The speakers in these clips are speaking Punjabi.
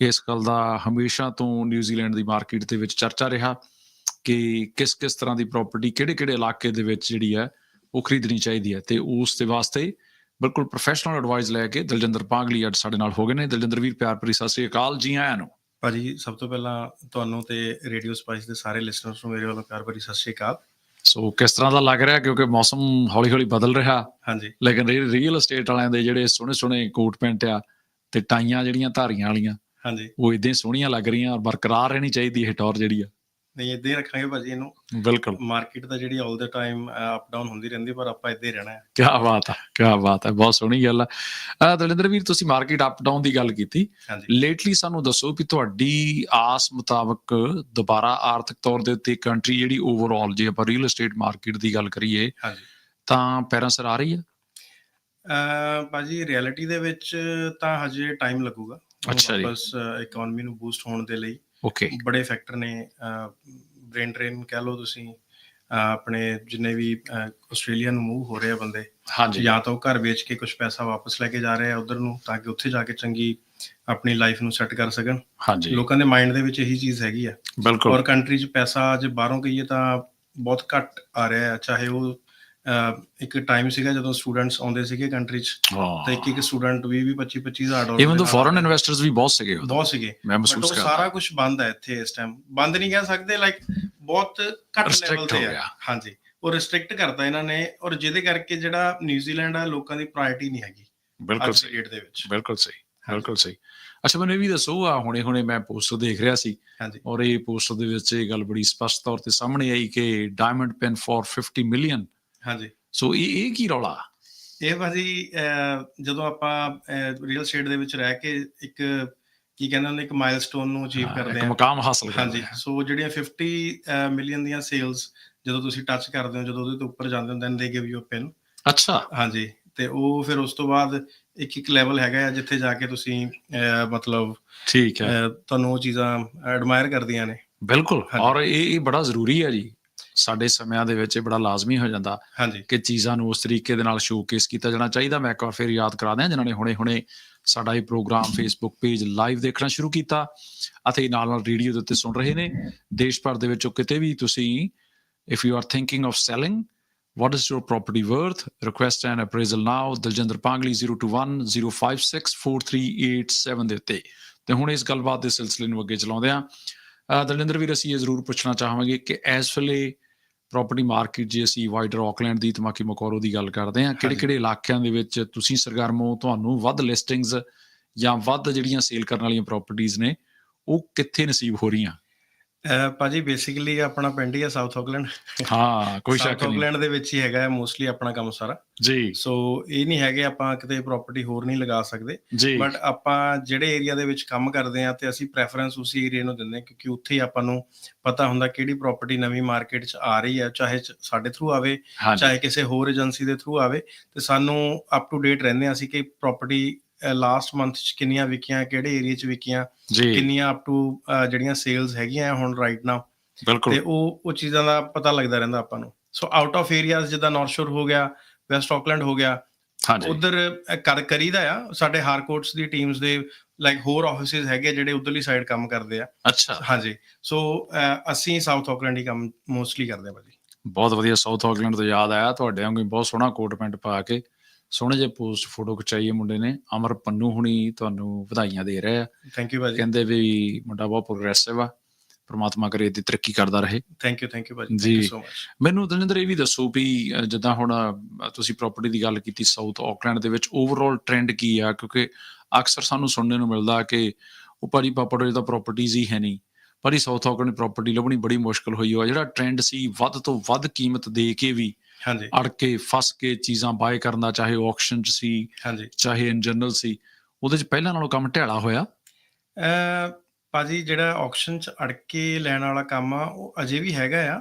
ਇਸ ਗੱਲ ਦਾ ਹਮੇਸ਼ਾ ਤੋਂ ਨਿਊਜ਼ੀਲੈਂਡ ਦੀ ਮਾਰਕੀਟ ਦੇ ਵਿੱਚ ਚਰਚਾ ਰਿਹਾ ਕਿ ਕਿਸ ਕਿਸ ਤਰ੍ਹਾਂ ਦੀ ਪ੍ਰਾਪਰਟੀ ਕਿਹੜੇ ਕਿਹੜੇ ਇਲਾਕੇ ਦੇ ਵਿੱਚ ਜਿਹੜੀ ਹੈ ਉਹ ਖਰੀਦਣੀ ਚਾਹੀਦੀ ਹੈ ਤੇ ਉਸ ਦੇ ਵਾਸਤੇ ਬਿਲਕੁਲ ਪ੍ਰੋਫੈਸ਼ਨਲ ਐਡਵਾਈਸ ਲੈ ਕੇ ਦਲਜਿੰਦਰ ਪਾਂਗਲੀ ਅੱਜ ਸਾਡੇ ਨਾਲ ਹੋ ਗਏ ਨੇ। ਦਲਜਿੰਦਰ ਵੀਰ ਪਿਆਰ ਭਰੀ ਸਤਿ ਸ੍ਰੀ ਅਕਾਲ। ਜੀ ਆਇਆਂ ਨੂੰ। ਭਾਜੀ ਸਭ ਤੋਂ ਪਹਿਲਾਂ ਤੁਹਾਨੂੰ ਤੇ ਰੇਡੀਓ ਸਪਾਈਸ ਦੇ ਸਾਰੇ ਲਿਸਨਰਸ ਨੂੰ ਮੇਰੇ ਵੱਲੋਂ ਪਿਆਰ ਭਰੀ ਸਤਿ ਸ਼੍ਰੀ ਅਕਾਲ। ਸੋ ਕਿਸ ਤਰ੍ਹਾਂ ਦਾ ਲੱਗ ਰਿਹਾ? ਕਿਉਂਕਿ ਮੌਸਮ ਹੌਲੀ-ਹੌਲੀ ਬਦਲ ਰਿਹਾ। ਹਾਂਜੀ। ਲੇਕਿਨ ਰੀਅਲ ਏਸਟੇਟ ਵਾਲਿਆਂ ਦੇ ਜਿਹੜੇ ਸੋਹਣੇ-ਸੋਹਣੇ ਕੋਟ ਪੈਂਟ ਆ ਤੇ ਟਾਈਆਂ ਜਿਹੜੀਆਂ ਧਾਰੀਆਂ ਵਾਲੀਆਂ ਹਾਂਜੀ। ਉਹ ਇਦਾਂ ਹੀ ਸੋਹਣੀਆਂ ਲੱਗ ਰਹੀਆਂ ਔਰ ਬਰਕਰਾਰ ਰਹਿਣੀ ਚਾਹੀਦੀ ਇਹ ਟੌਰ ਜਿਹੜੀ ਆ। ਨਹੀਂ ਇਦਾਂ ਹੀ ਰੱਖਾਂਗੇ ਭਾਜੀ ਇਹਨੂੰ। ਬਿਲਕੁਲ। ਮਾਰਕੀਟ ਤਾਂ ਜਿਹੜੀ all the time up down ਹੁੰਦੀ ਰਹਿੰਦੀ ਪਰ ਆਪਾਂ ਇੱਦਾਂ ਹੀ ਰਹਿਣਾ ਹੈ। ਕੀ ਬਾਤ ਹੈ ਕੀ ਬਾਤ ਹੈ ਬਹੁਤ ਸੋਹਣੀ ਗੱਲ ਹੈ ਦਲਿੰਦਰ ਵੀਰ ਤੁਸੀਂ ਮਾਰਕੀਟ ਅਪ ਡਾਊਨ ਦੀ ਗੱਲ ਕੀਤੀ। ਲੇਟਲੀ ਸਾਨੂੰ ਦੱਸੋ ਕਿ ਤੁਹਾਡੀ ਆਸ ਮੁਤਾਬਕ ਦੁਬਾਰਾ ਆਰਥਿਕ ਤੌਰ ਦੇ ਉੱਤੇ ਕੰਟਰੀ ਜਿਹੜੀ ਓਵਰਆਲ ਜੇ ਆਪਾਂ ਰੀਅਲ ਏਸਟੇਟ ਮਾਰਕੀਟ ਦੀ ਗੱਲ ਕਰੀਏ ਹਾਂਜੀ। ਤਾਂ ਪੈਰਾਂ ਸਿਰ ਆ ਰਹੀ ਹੈ ਭਾਜੀ ਰਿਐਲਿਟੀ ਦੇ ਵਿੱਚ ਤਾਂ ਹਜੇ ਟਾਈਮ ਲੱਗੂਗਾ। ਅੱਛਾ ਜੀ। ਵਾਪਸ ਇਕਨੋਮੀ ਨੂੰ ਬੂਸਟ ਹੋਣ ਦੇ ਲਈ ਓਕੇ ਬੜੇ ਫੈਕਟਰ ਨੇ ਬ੍ਰੇਨ ਡਰੇਨ ਕਹਿ ਲਓ ਤੁਸੀਂ ਆਪਣੇ ਜਿੰਨੇ ਵੀ ਆਸਟ੍ਰੇਲੀਆ ਨੂੰ ਮੂਵ ਹੋ ਰਹੇ ਆ ਬੰਦੇ ਹਾਂਜੀ। ਜਾਂ ਤਾਂ ਉਹ ਘਰ ਵੇਚ ਕੇ ਕੁਝ ਪੈਸਾ ਵਾਪਸ ਲੈ ਕੇ ਜਾ ਰਹੇ ਆ ਉਧਰ ਨੂੰ ਤਾਂ ਕਿ ਉੱਥੇ ਜਾ ਕੇ ਚੰਗੀ ਆਪਣੀ ਲਾਈਫ ਨੂੰ ਸੈੱਟ ਕਰ ਸਕਣ। ਹਾਂਜੀ। ਲੋਕਾਂ ਦੇ ਮਾਈਂਡ ਦੇ ਵਿੱਚ ਇਹੀ ਚੀਜ਼ ਹੈਗੀ ਆ। ਬਿਲਕੁਲ। ਔਰ ਕੰਟਰੀ 'ਚ ਪੈਸਾ ਜੇ ਬਾਹਰੋਂ ਕਹੀਏ ਤਾਂ ਬਹੁਤ ਘੱਟ ਆ ਰਿਹਾ ਹੈ ਚਾਹੇ ਉਹ ਇੱਕ ਟਾਈਮ ਸੀਗਾ ਜਦੋਂ ਸਟੂਡੈਂਟਸ ਆਉਂਦੇ ਸੀਗੇ ਕੰਟਰੀ 'ਚ ਤਾਂ ਇੱਕ ਇੱਕ ਸਟੂਡੈਂਟ 20 20 25 25000 ਡਾਲਰ ਇਵਨ ਦੇ ਫੋਰਨ ਇਨਵੈਸਟਰਸ ਵੀ ਬਹੁਤ ਸੀਗੇ। ਬਹੁਤ ਸੀਗੇ। ਮੈਂ ਮਹਿਸੂਸ ਕਰਦਾ। ਸਾਰਾ ਕੁਝ ਬੰਦ ਹੈ ਇੱਥੇ ਇਸ ਟਾਈਮ ਬੰਦ ਨਹੀਂ ਕਹਿ ਸਕਦੇ ਲਾਈਕ ਬਹੁਤ ਘੱਟ ਲੈਵਲ ਤੇ ਹੋ। ਹਾਂਜੀ। ਉਹ ਰਿਸਟ੍ਰਿਕਟ ਕਰਤਾ ਇਹਨਾਂ ਨੇ ਔਰ ਜਿਹਦੇ ਕਰਕੇ ਜਿਹੜਾ ਨਿਊਜ਼ੀਲੈਂਡ ਆ ਲੋਕਾਂ ਦੀ ਪ੍ਰਾਇੋਰਟੀ ਨਹੀਂ ਹੈਗੀ ਬਿਲਕੁਲ ਸਹੀ। ਦੀ ਵਿੱਚ। ਬਿਲਕੁਲ ਸਹੀ। ਬਿਲਕੁਲ ਸਹੀ। ਅੱਛਾ ਮੈਨੂੰ ਇਹ ਵੀ ਦੱਸੋ ਆ ਹੁਣੇ ਹੁਣੇ ਮੈਂ ਪੋਸਟ ਦੇਖ ਰਿਹਾ ਸੀ। ਔਰ ਇਹ ਪੋਸਟ ਦੇ ਵਿੱਚ ਇਹ ਗੱਲ ਬੜੀ ਸਪਸ਼ਟ ਤੌਰ ਤੇ ਸਾਹਮਣੇ ਆਈ ਕਿ ਡਾਇਮੰਡ ਪੈਨ ਫॉर 50 ਮਿਲੀਅਨ ਹਾਂਜੀ। ਸੋ ਇਹ ਇਹ ਕੀ ਰੌਲਾ? ਇਹ ਭਾਜੀ ਜਦੋਂ ਆਪਾਂ ਰੀਅਲ ਸਟੇਟ ਦੇ ਵਿੱਚ ਰਹਿ ਕੇ ਇੱਕ ਕੀ ਕਹਿੰਦੇ ਹੁੰਦੇ ਇੱਕ ਮਾਈਲਸਟੋਨ ਨੂੰ ਅਚੀਵ ਕਰਦੇ ਇੱਕ ਆ ਮੁਕਾਮ ਹਾਸਲ ਕਰਦੇ ਹਾਂਜੀ। ਸੋ ਜਿਹੜੀਆਂ 50 ਮਿਲੀਅਨ ਦੀਆਂ ਸੇਲਸ ਜਦੋਂ ਤੁਸੀਂ ਟੱਚ ਕਰਦੇ ਹੋ ਜਦੋਂ ਉਹਦੇ ਤੋਂ ਉੱਪਰ ਜਾਂਦੇ ਹੋ ਦੈਨ ਦੇ ਗਿਵ ਯੂ ਪਿਨ ਅੱਛਾ। ਹਾਂਜੀ ਤੇ ਉਹ ਫਿਰ ਉਸ ਤੋਂ ਬਾਅਦ ਇੱਕ ਇੱਕ ਲੈਵਲ ਹੈਗਾ ਆ ਜਿੱਥੇ ਜਾ ਕੇ ਤੁਸੀਂ ਮਤਲਬ ਠੀਕ ਹੈ। ਤੁਹਾਨੂੰ ਉਹ ਚੀਜ਼ਾਂ ਐਡਮਾਇਰ ਕਰਦੀਆਂ ਨੇ। ਬਿਲਕੁਲ। ਔਰ ਇਹ ਇਹ ਬੜਾ ਜ਼ਰੂਰੀ ਹੈ ਜੀ। ਸਾਡੇ ਸਮਿਆਂ ਦੇ ਵਿੱਚ ਇਹ ਬੜਾ ਲਾਜ਼ਮੀ ਹੋ ਜਾਂਦਾ ਕਿ ਚੀਜ਼ਾਂ ਨੂੰ ਉਸ ਤਰੀਕੇ ਦੇ ਨਾਲ ਸ਼ੋਕੇਸ ਕੀਤਾ ਜਾਣਾ ਚਾਹੀਦਾ। ਮੈਂ ਇੱਕ ਵਾਰ ਫਿਰ ਯਾਦ ਕਰਾ ਦਿਆਂ ਜਿਨ੍ਹਾਂ ਨੇ ਹੁਣੇ-ਹੁਣੇ ਸਾਡਾ ਇਹ ਪ੍ਰੋਗਰਾਮ ਫੇਸਬੁੱਕ ਪੇਜ ਲਾਈਵ ਦੇਖਣਾ ਸ਼ੁਰੂ ਕੀਤਾ ਅਤੇ ਨਾਲ ਨਾਲ ਰੇਡੀਓ ਦੇ ਉੱਤੇ ਸੁਣ ਰਹੇ ਨੇ। ਦੇਸ਼ ਭਰ ਦੇ ਵਿੱਚੋਂ ਕਿਤੇ ਵੀ ਤੁਸੀਂ if you are thinking of selling what is your property worth? Request an appraisal now Daljinder Pangli 0210564387 ਦੇ ਉੱਤੇ। ਤੇ ਹੁਣ ਇਸ ਗੱਲਬਾਤ ਦੇ ਸਿਲਸਿਲੇ ਨੂੰ ਅੱਗੇ ਚਲਾਉਂਦੇ ਅਹ ਦਲਜਿੰਦਰ ਵੀਰ ਅਸੀਂ ਇਹ ਜ਼ਰੂਰ ਪੁੱਛਣਾ ਚਾਹਾਂਗੇ ਕਿ ਇਸ ਵੇਲੇ ਪ੍ਰਾਪਰਟੀ ਮਾਰਕੀਟ ਜੇ ਅਸੀਂ ਵਾਈਡਰ ਆਕਲੈਂਡ ਦੀ ਤਮਾਕੀ ਮਕੌਰੋ ਦੀ ਗੱਲ ਕਰਦੇ ਹਾਂ ਕਿਹੜੇ ਕਿਹੜੇ ਇਲਾਕਿਆਂ ਦੇ ਵਿੱਚ ਤੁਸੀਂ ਸਰਗਰਮ ਤੁਹਾਨੂੰ ਵੱਧ ਲਿਸਟਿੰਗਸ ਜਾਂ ਵੱਧ ਜਿਹੜੀਆਂ ਸੇਲ ਕਰਨ ਵਾਲੀਆਂ ਪ੍ਰਾਪਰਟੀਆਂ ਨੇ ਉਹ ਕਿੱਥੇ ਨਸੀਬ ਹੋ ਰਹੀਆਂ? ਭਾਜੀ ਬੇਸਿਕਲੀ ਆਪਣਾ ਪਿੰਡ ਹੀ ਆ ਸਾਊਥ ਆਕਲੈਂਡ ਹਾਂ ਕੋਈ ਸ਼ੱਕ ਨਹੀਂ। ਆਕਲੈਂਡ ਦੇ ਵਿੱਚ ਹੀ ਹੈਗਾ ਹੈ ਮੋਸਟਲੀ ਆਪਣਾ ਕੰਮ ਸਾਰਾ। ਜੀ। ਸੋ ਇਹ ਨਹੀਂ ਹੈਗੇ ਆਪਾਂ ਕਿਤੇ ਪ੍ਰਾਪਰਟੀ ਹੋਰ ਨਹੀਂ ਲਗਾ ਸਕਦੇ। ਬਟ ਆਪਾਂ ਜਿਹੜੇ ਏਰੀਆ ਦੇ ਵਿੱਚ ਕੰਮ ਕਰਦੇ ਆ ਤੇ ਅਸੀਂ ਪ੍ਰੈਫਰੈਂਸ ਉਸੇ ਏਰੀਆ ਨੂੰ ਦਿੰਦੇ ਕਿਉਂਕਿ ਉੱਥੇ ਹੀ ਆਪਾਂ ਨੂੰ ਪਤਾ ਹੁੰਦਾ ਕਿਹੜੀ ਪ੍ਰਾਪਰਟੀ ਨਵੀਂ ਮਾਰਕੀਟ 'ਚ ਆ ਰਹੀ ਹੈ ਚਾਹੇ ਸਾਡੇ ਥਰੂ ਆਵੇ ਚਾਹੇ ਕਿਸੇ ਹੋਰ ਏਜੰਸੀ ਦੇ ਥਰੂ ਆਵੇ। ਤੇ ਸਾਨੂੰ ਅਪ ਟੂ ਡੇਟ ਰਹਿੰਦੇ ਹਾਂ ਅਸੀਂ ਕਿ ਪ੍ਰਾਪਰਟੀ ਲਾਸਟ ਮੰਥ 'ਚ ਕਿੰਨੀਆਂ ਵਿਕੀਆਂ ਕਿਹੜੇ ਏਰੀਆ 'ਚ ਵਿਕੀਆਂ ਕਿੰਨੀਆਂ ਅਪ ਟੂ ਜਿਹੜੀਆਂ ਸੇਲਸ ਹੈਗੀਆਂ ਹੁਣ ਰਾਈਟ ਨਾਓ ਤੇ ਬਿਲਕੁਲ ਉਹ ਉਹ ਚੀਜ਼ਾਂ ਦਾ ਪਤਾ ਲੱਗਦਾ ਰਹਿੰਦਾ ਆਪਾਂ ਨੂੰ। ਸੋ ਆਊਟ ਆਫ ਏਰੀਆਜ਼ ਜਿੱਦਾਂ ਨਾਰਥ ਸ਼ੋਰ ਹੋ ਗਿਆ ਵੈਸਟ ਆਕਲੈਂਡ ਹੋ ਗਿਆ ਹਾਂਜੀ। ਉਧਰ ਕਰ ਕਰੀਦਾ ਆ ਸਾਡੇ ਹਾਰਕੋਰਟਸ ਦੀ ਟੀਮਸ ਦੇ ਲਾਈਕ ਹੋਰ ਆਫਿਸਿਸ ਹੈਗੇ ਜਿਹੜੇ ਉਧਰਲੀ ਸਾਈਡ ਕੰਮ ਕਰਦੇ ਆ। ਅੱਛਾ। ਹਾਂਜੀ। ਸੋ ਅਸੀਂ ਸਾਊਥ ਆਕਲੈਂਡ ਹੀ ਕੰਮ ਮੋਸਟਲੀ ਕਰਦੇ ਆ ਭਾਜੀ। ਬਹੁਤ ਵਧੀਆ ਸਾਊਥ ਆਕਲੈਂਡ ਤੋਂ ਯਾਦ ਆਇਆ ਤੁਹਾਡੇ ਵਾਂਗੂ ਬਹੁਤ ਸੋਹਣਾ ਕੋਟ ਪੈਂਟ ਪਾ ਕੇ। ਸੋਹਣੇ ਜਿਹੇ ਪੋਸਟ ਫੋਟੋ ਖਿਚਾਈ ਹੈ ਮੁੰਡੇ ਨੇ। ਅਮਰ ਪੰਨੂ ਹੁਣੀ ਤੁਹਾਨੂੰ ਵਧਾਈਆਂ ਦੇ ਰਹੇ। ਥੈਂਕ ਯੂ ਭਾਜੀ। ਕਹਿੰਦੇ ਵੀ ਮੁੰਡਾ ਬਹੁਤ ਪ੍ਰੋਗਰੈਸਿਵ ਆ। ਪ੍ਰਮਾਤਮਾ ਕਰੇ ਇਹਦੀ ਤਰੱਕੀ ਕਰਦਾ ਰਹੇ। ਥੈਂਕ ਯੂ ਥੈਂਕ ਯੂ ਭਾਜੀ। ਥੈਂਕ। ਯੂ ਸੋ ਮਚ ਮੈਨੂੰ ਦਲਿੰਦਰ ਇਹ ਵੀ ਦੱਸੋ ਵੀ ਜਿੱਦਾਂ ਹੁਣ ਤੁਸੀਂ ਪ੍ਰਾਪਰਟੀ ਦੀ ਗੱਲ ਕੀਤੀ ਸਾਊਥ ਆਕਲੈਂਡ ਦੇ ਵਿੱਚ ਓਵਰਆਲ ਟ੍ਰੈਂਡ ਕੀ ਆ? ਕਿਉਂਕਿ ਅਕਸਰ ਸਾਨੂੰ ਸੁਣਨ ਨੂੰ ਮਿਲਦਾ ਕਿ ਉਹ ਭਾਜੀ ਪਾਪੜ ਜਿਹਦਾ ਪ੍ਰਾਪਰਟੀਆਂ ਹੀ ਹੈ ਨਹੀਂ। ਪਰ ਇਹ ਸਾਊਥ ਆਕਲੈਂਡ ਪ੍ਰਾਪਰਟੀ ਲੱਭਣੀ ਬੜੀ ਮੁਸ਼ਕਲ ਹੋਈ ਹੋਆ। ਜਿਹੜਾ ਟ੍ਰੈਂਡ ਸੀ ਵੱਧ ਤੋਂ ਵੱਧ ਕੀਮਤ ਦੇ ਕੇ ਵੀ ਹਾਂਜੀ। ਅੜ ਕੇ ਫਸ ਕੇ ਚੀਜ਼ਾਂ ਬਾਏ ਕਰਨ ਚਾਹੇ ਆਕਸ਼ਨ ਚ ਸੀ ਹਾਂਜੀ। ਚਾਹੇ ਇਨ ਜਨਰਲ ਸੀ ਉਹਦੇ ਚ ਪਹਿਲਾਂ ਨਾਲੋਂ ਕੰਮ ਢਿਆਲਾ ਹੋਇਆ? ਭਾਜੀ ਜਿਹੜਾ ਆਕਸ਼ਨ ਚ ਅੜ ਕੇ ਲੈਣ ਵਾਲਾ ਕੰਮ ਆ ਉਹ ਅਜੇ ਵੀ ਹੈਗਾ ਆ।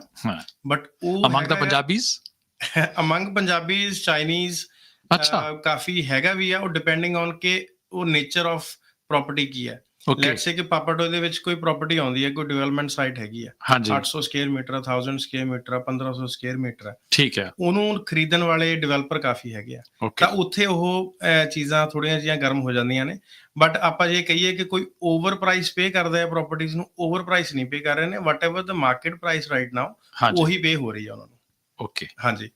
ਬਟ ਉਹ ਅਮੰਗ ਦਾ ਪੰਜਾਬੀਜ਼ ਅਮੰਗ ਪੰਜਾਬੀਜ਼ ਚਾਈਨੀਜ਼ ਅੱਛਾ। ਕਾਫੀ ਹੈਗਾ ਵੀ ਆ ਉਹ ਡਿਪੈਂਡਿੰਗ ਔਨ ਕਿ ਉਹ ਨੇਚਰ ਆਫ ਪ੍ਰਾਪਰਟੀ ਕੀ ਹੈ ਓਕੇ ਲੈਟਸ ਸੇ ਕਿ ਪਾਪਾਟੋ ਦੇ ਵਿੱਚ ਕੋਈ ਪ੍ਰਾਪਰਟੀ ਆਉਂਦੀ ਹੈ ਕੋਈ ਡਿਵੈਲਪਮੈਂਟ ਸਾਈਟ ਹੈਗੀ ਆ ਹਾਂਜੀ। 800 square metre 1000 square metre 1500 square metre ਠੀਕ ਹੈ। ਉਹਨੂੰ ਖਰੀਦਣ ਵਾਲੇ ਡਿਵੈਲਪਰ ਕਾਫੀ ਹੈਗੇ ਆ। ਤਾਂ ਉੱਥੇ ਉਹ ਚੀਜ਼ਾਂ ਥੋੜੀਆਂ ਜਿਹੀਆਂ ਗਰਮ ਹੋ ਜਾਂਦੀਆਂ ਨੇ। ਬਟ ਆਪਾਂ ਜੇ ਕਹੀਏ ਕਿ ਕੋਈ ਓਵਰ ਪ੍ਰਾਈਸ ਪੇ ਕਰਦਾ ਹੈ ਪ੍ਰਾਪਰਟੀਆਂ ਨੂੰ ਓਵਰ ਪ੍ਰਾਈਸ ਨਹੀਂ ਪੇ ਕਰ ਰਹੇ ਨੇ whatever the market price right now ਉਹੀ ਪੇ ਹੋ ਰਹੀ ਹੈ ਉਹਨਾਂ ਨੂੰ। ਓਕੇ ਹਾਂਜੀ।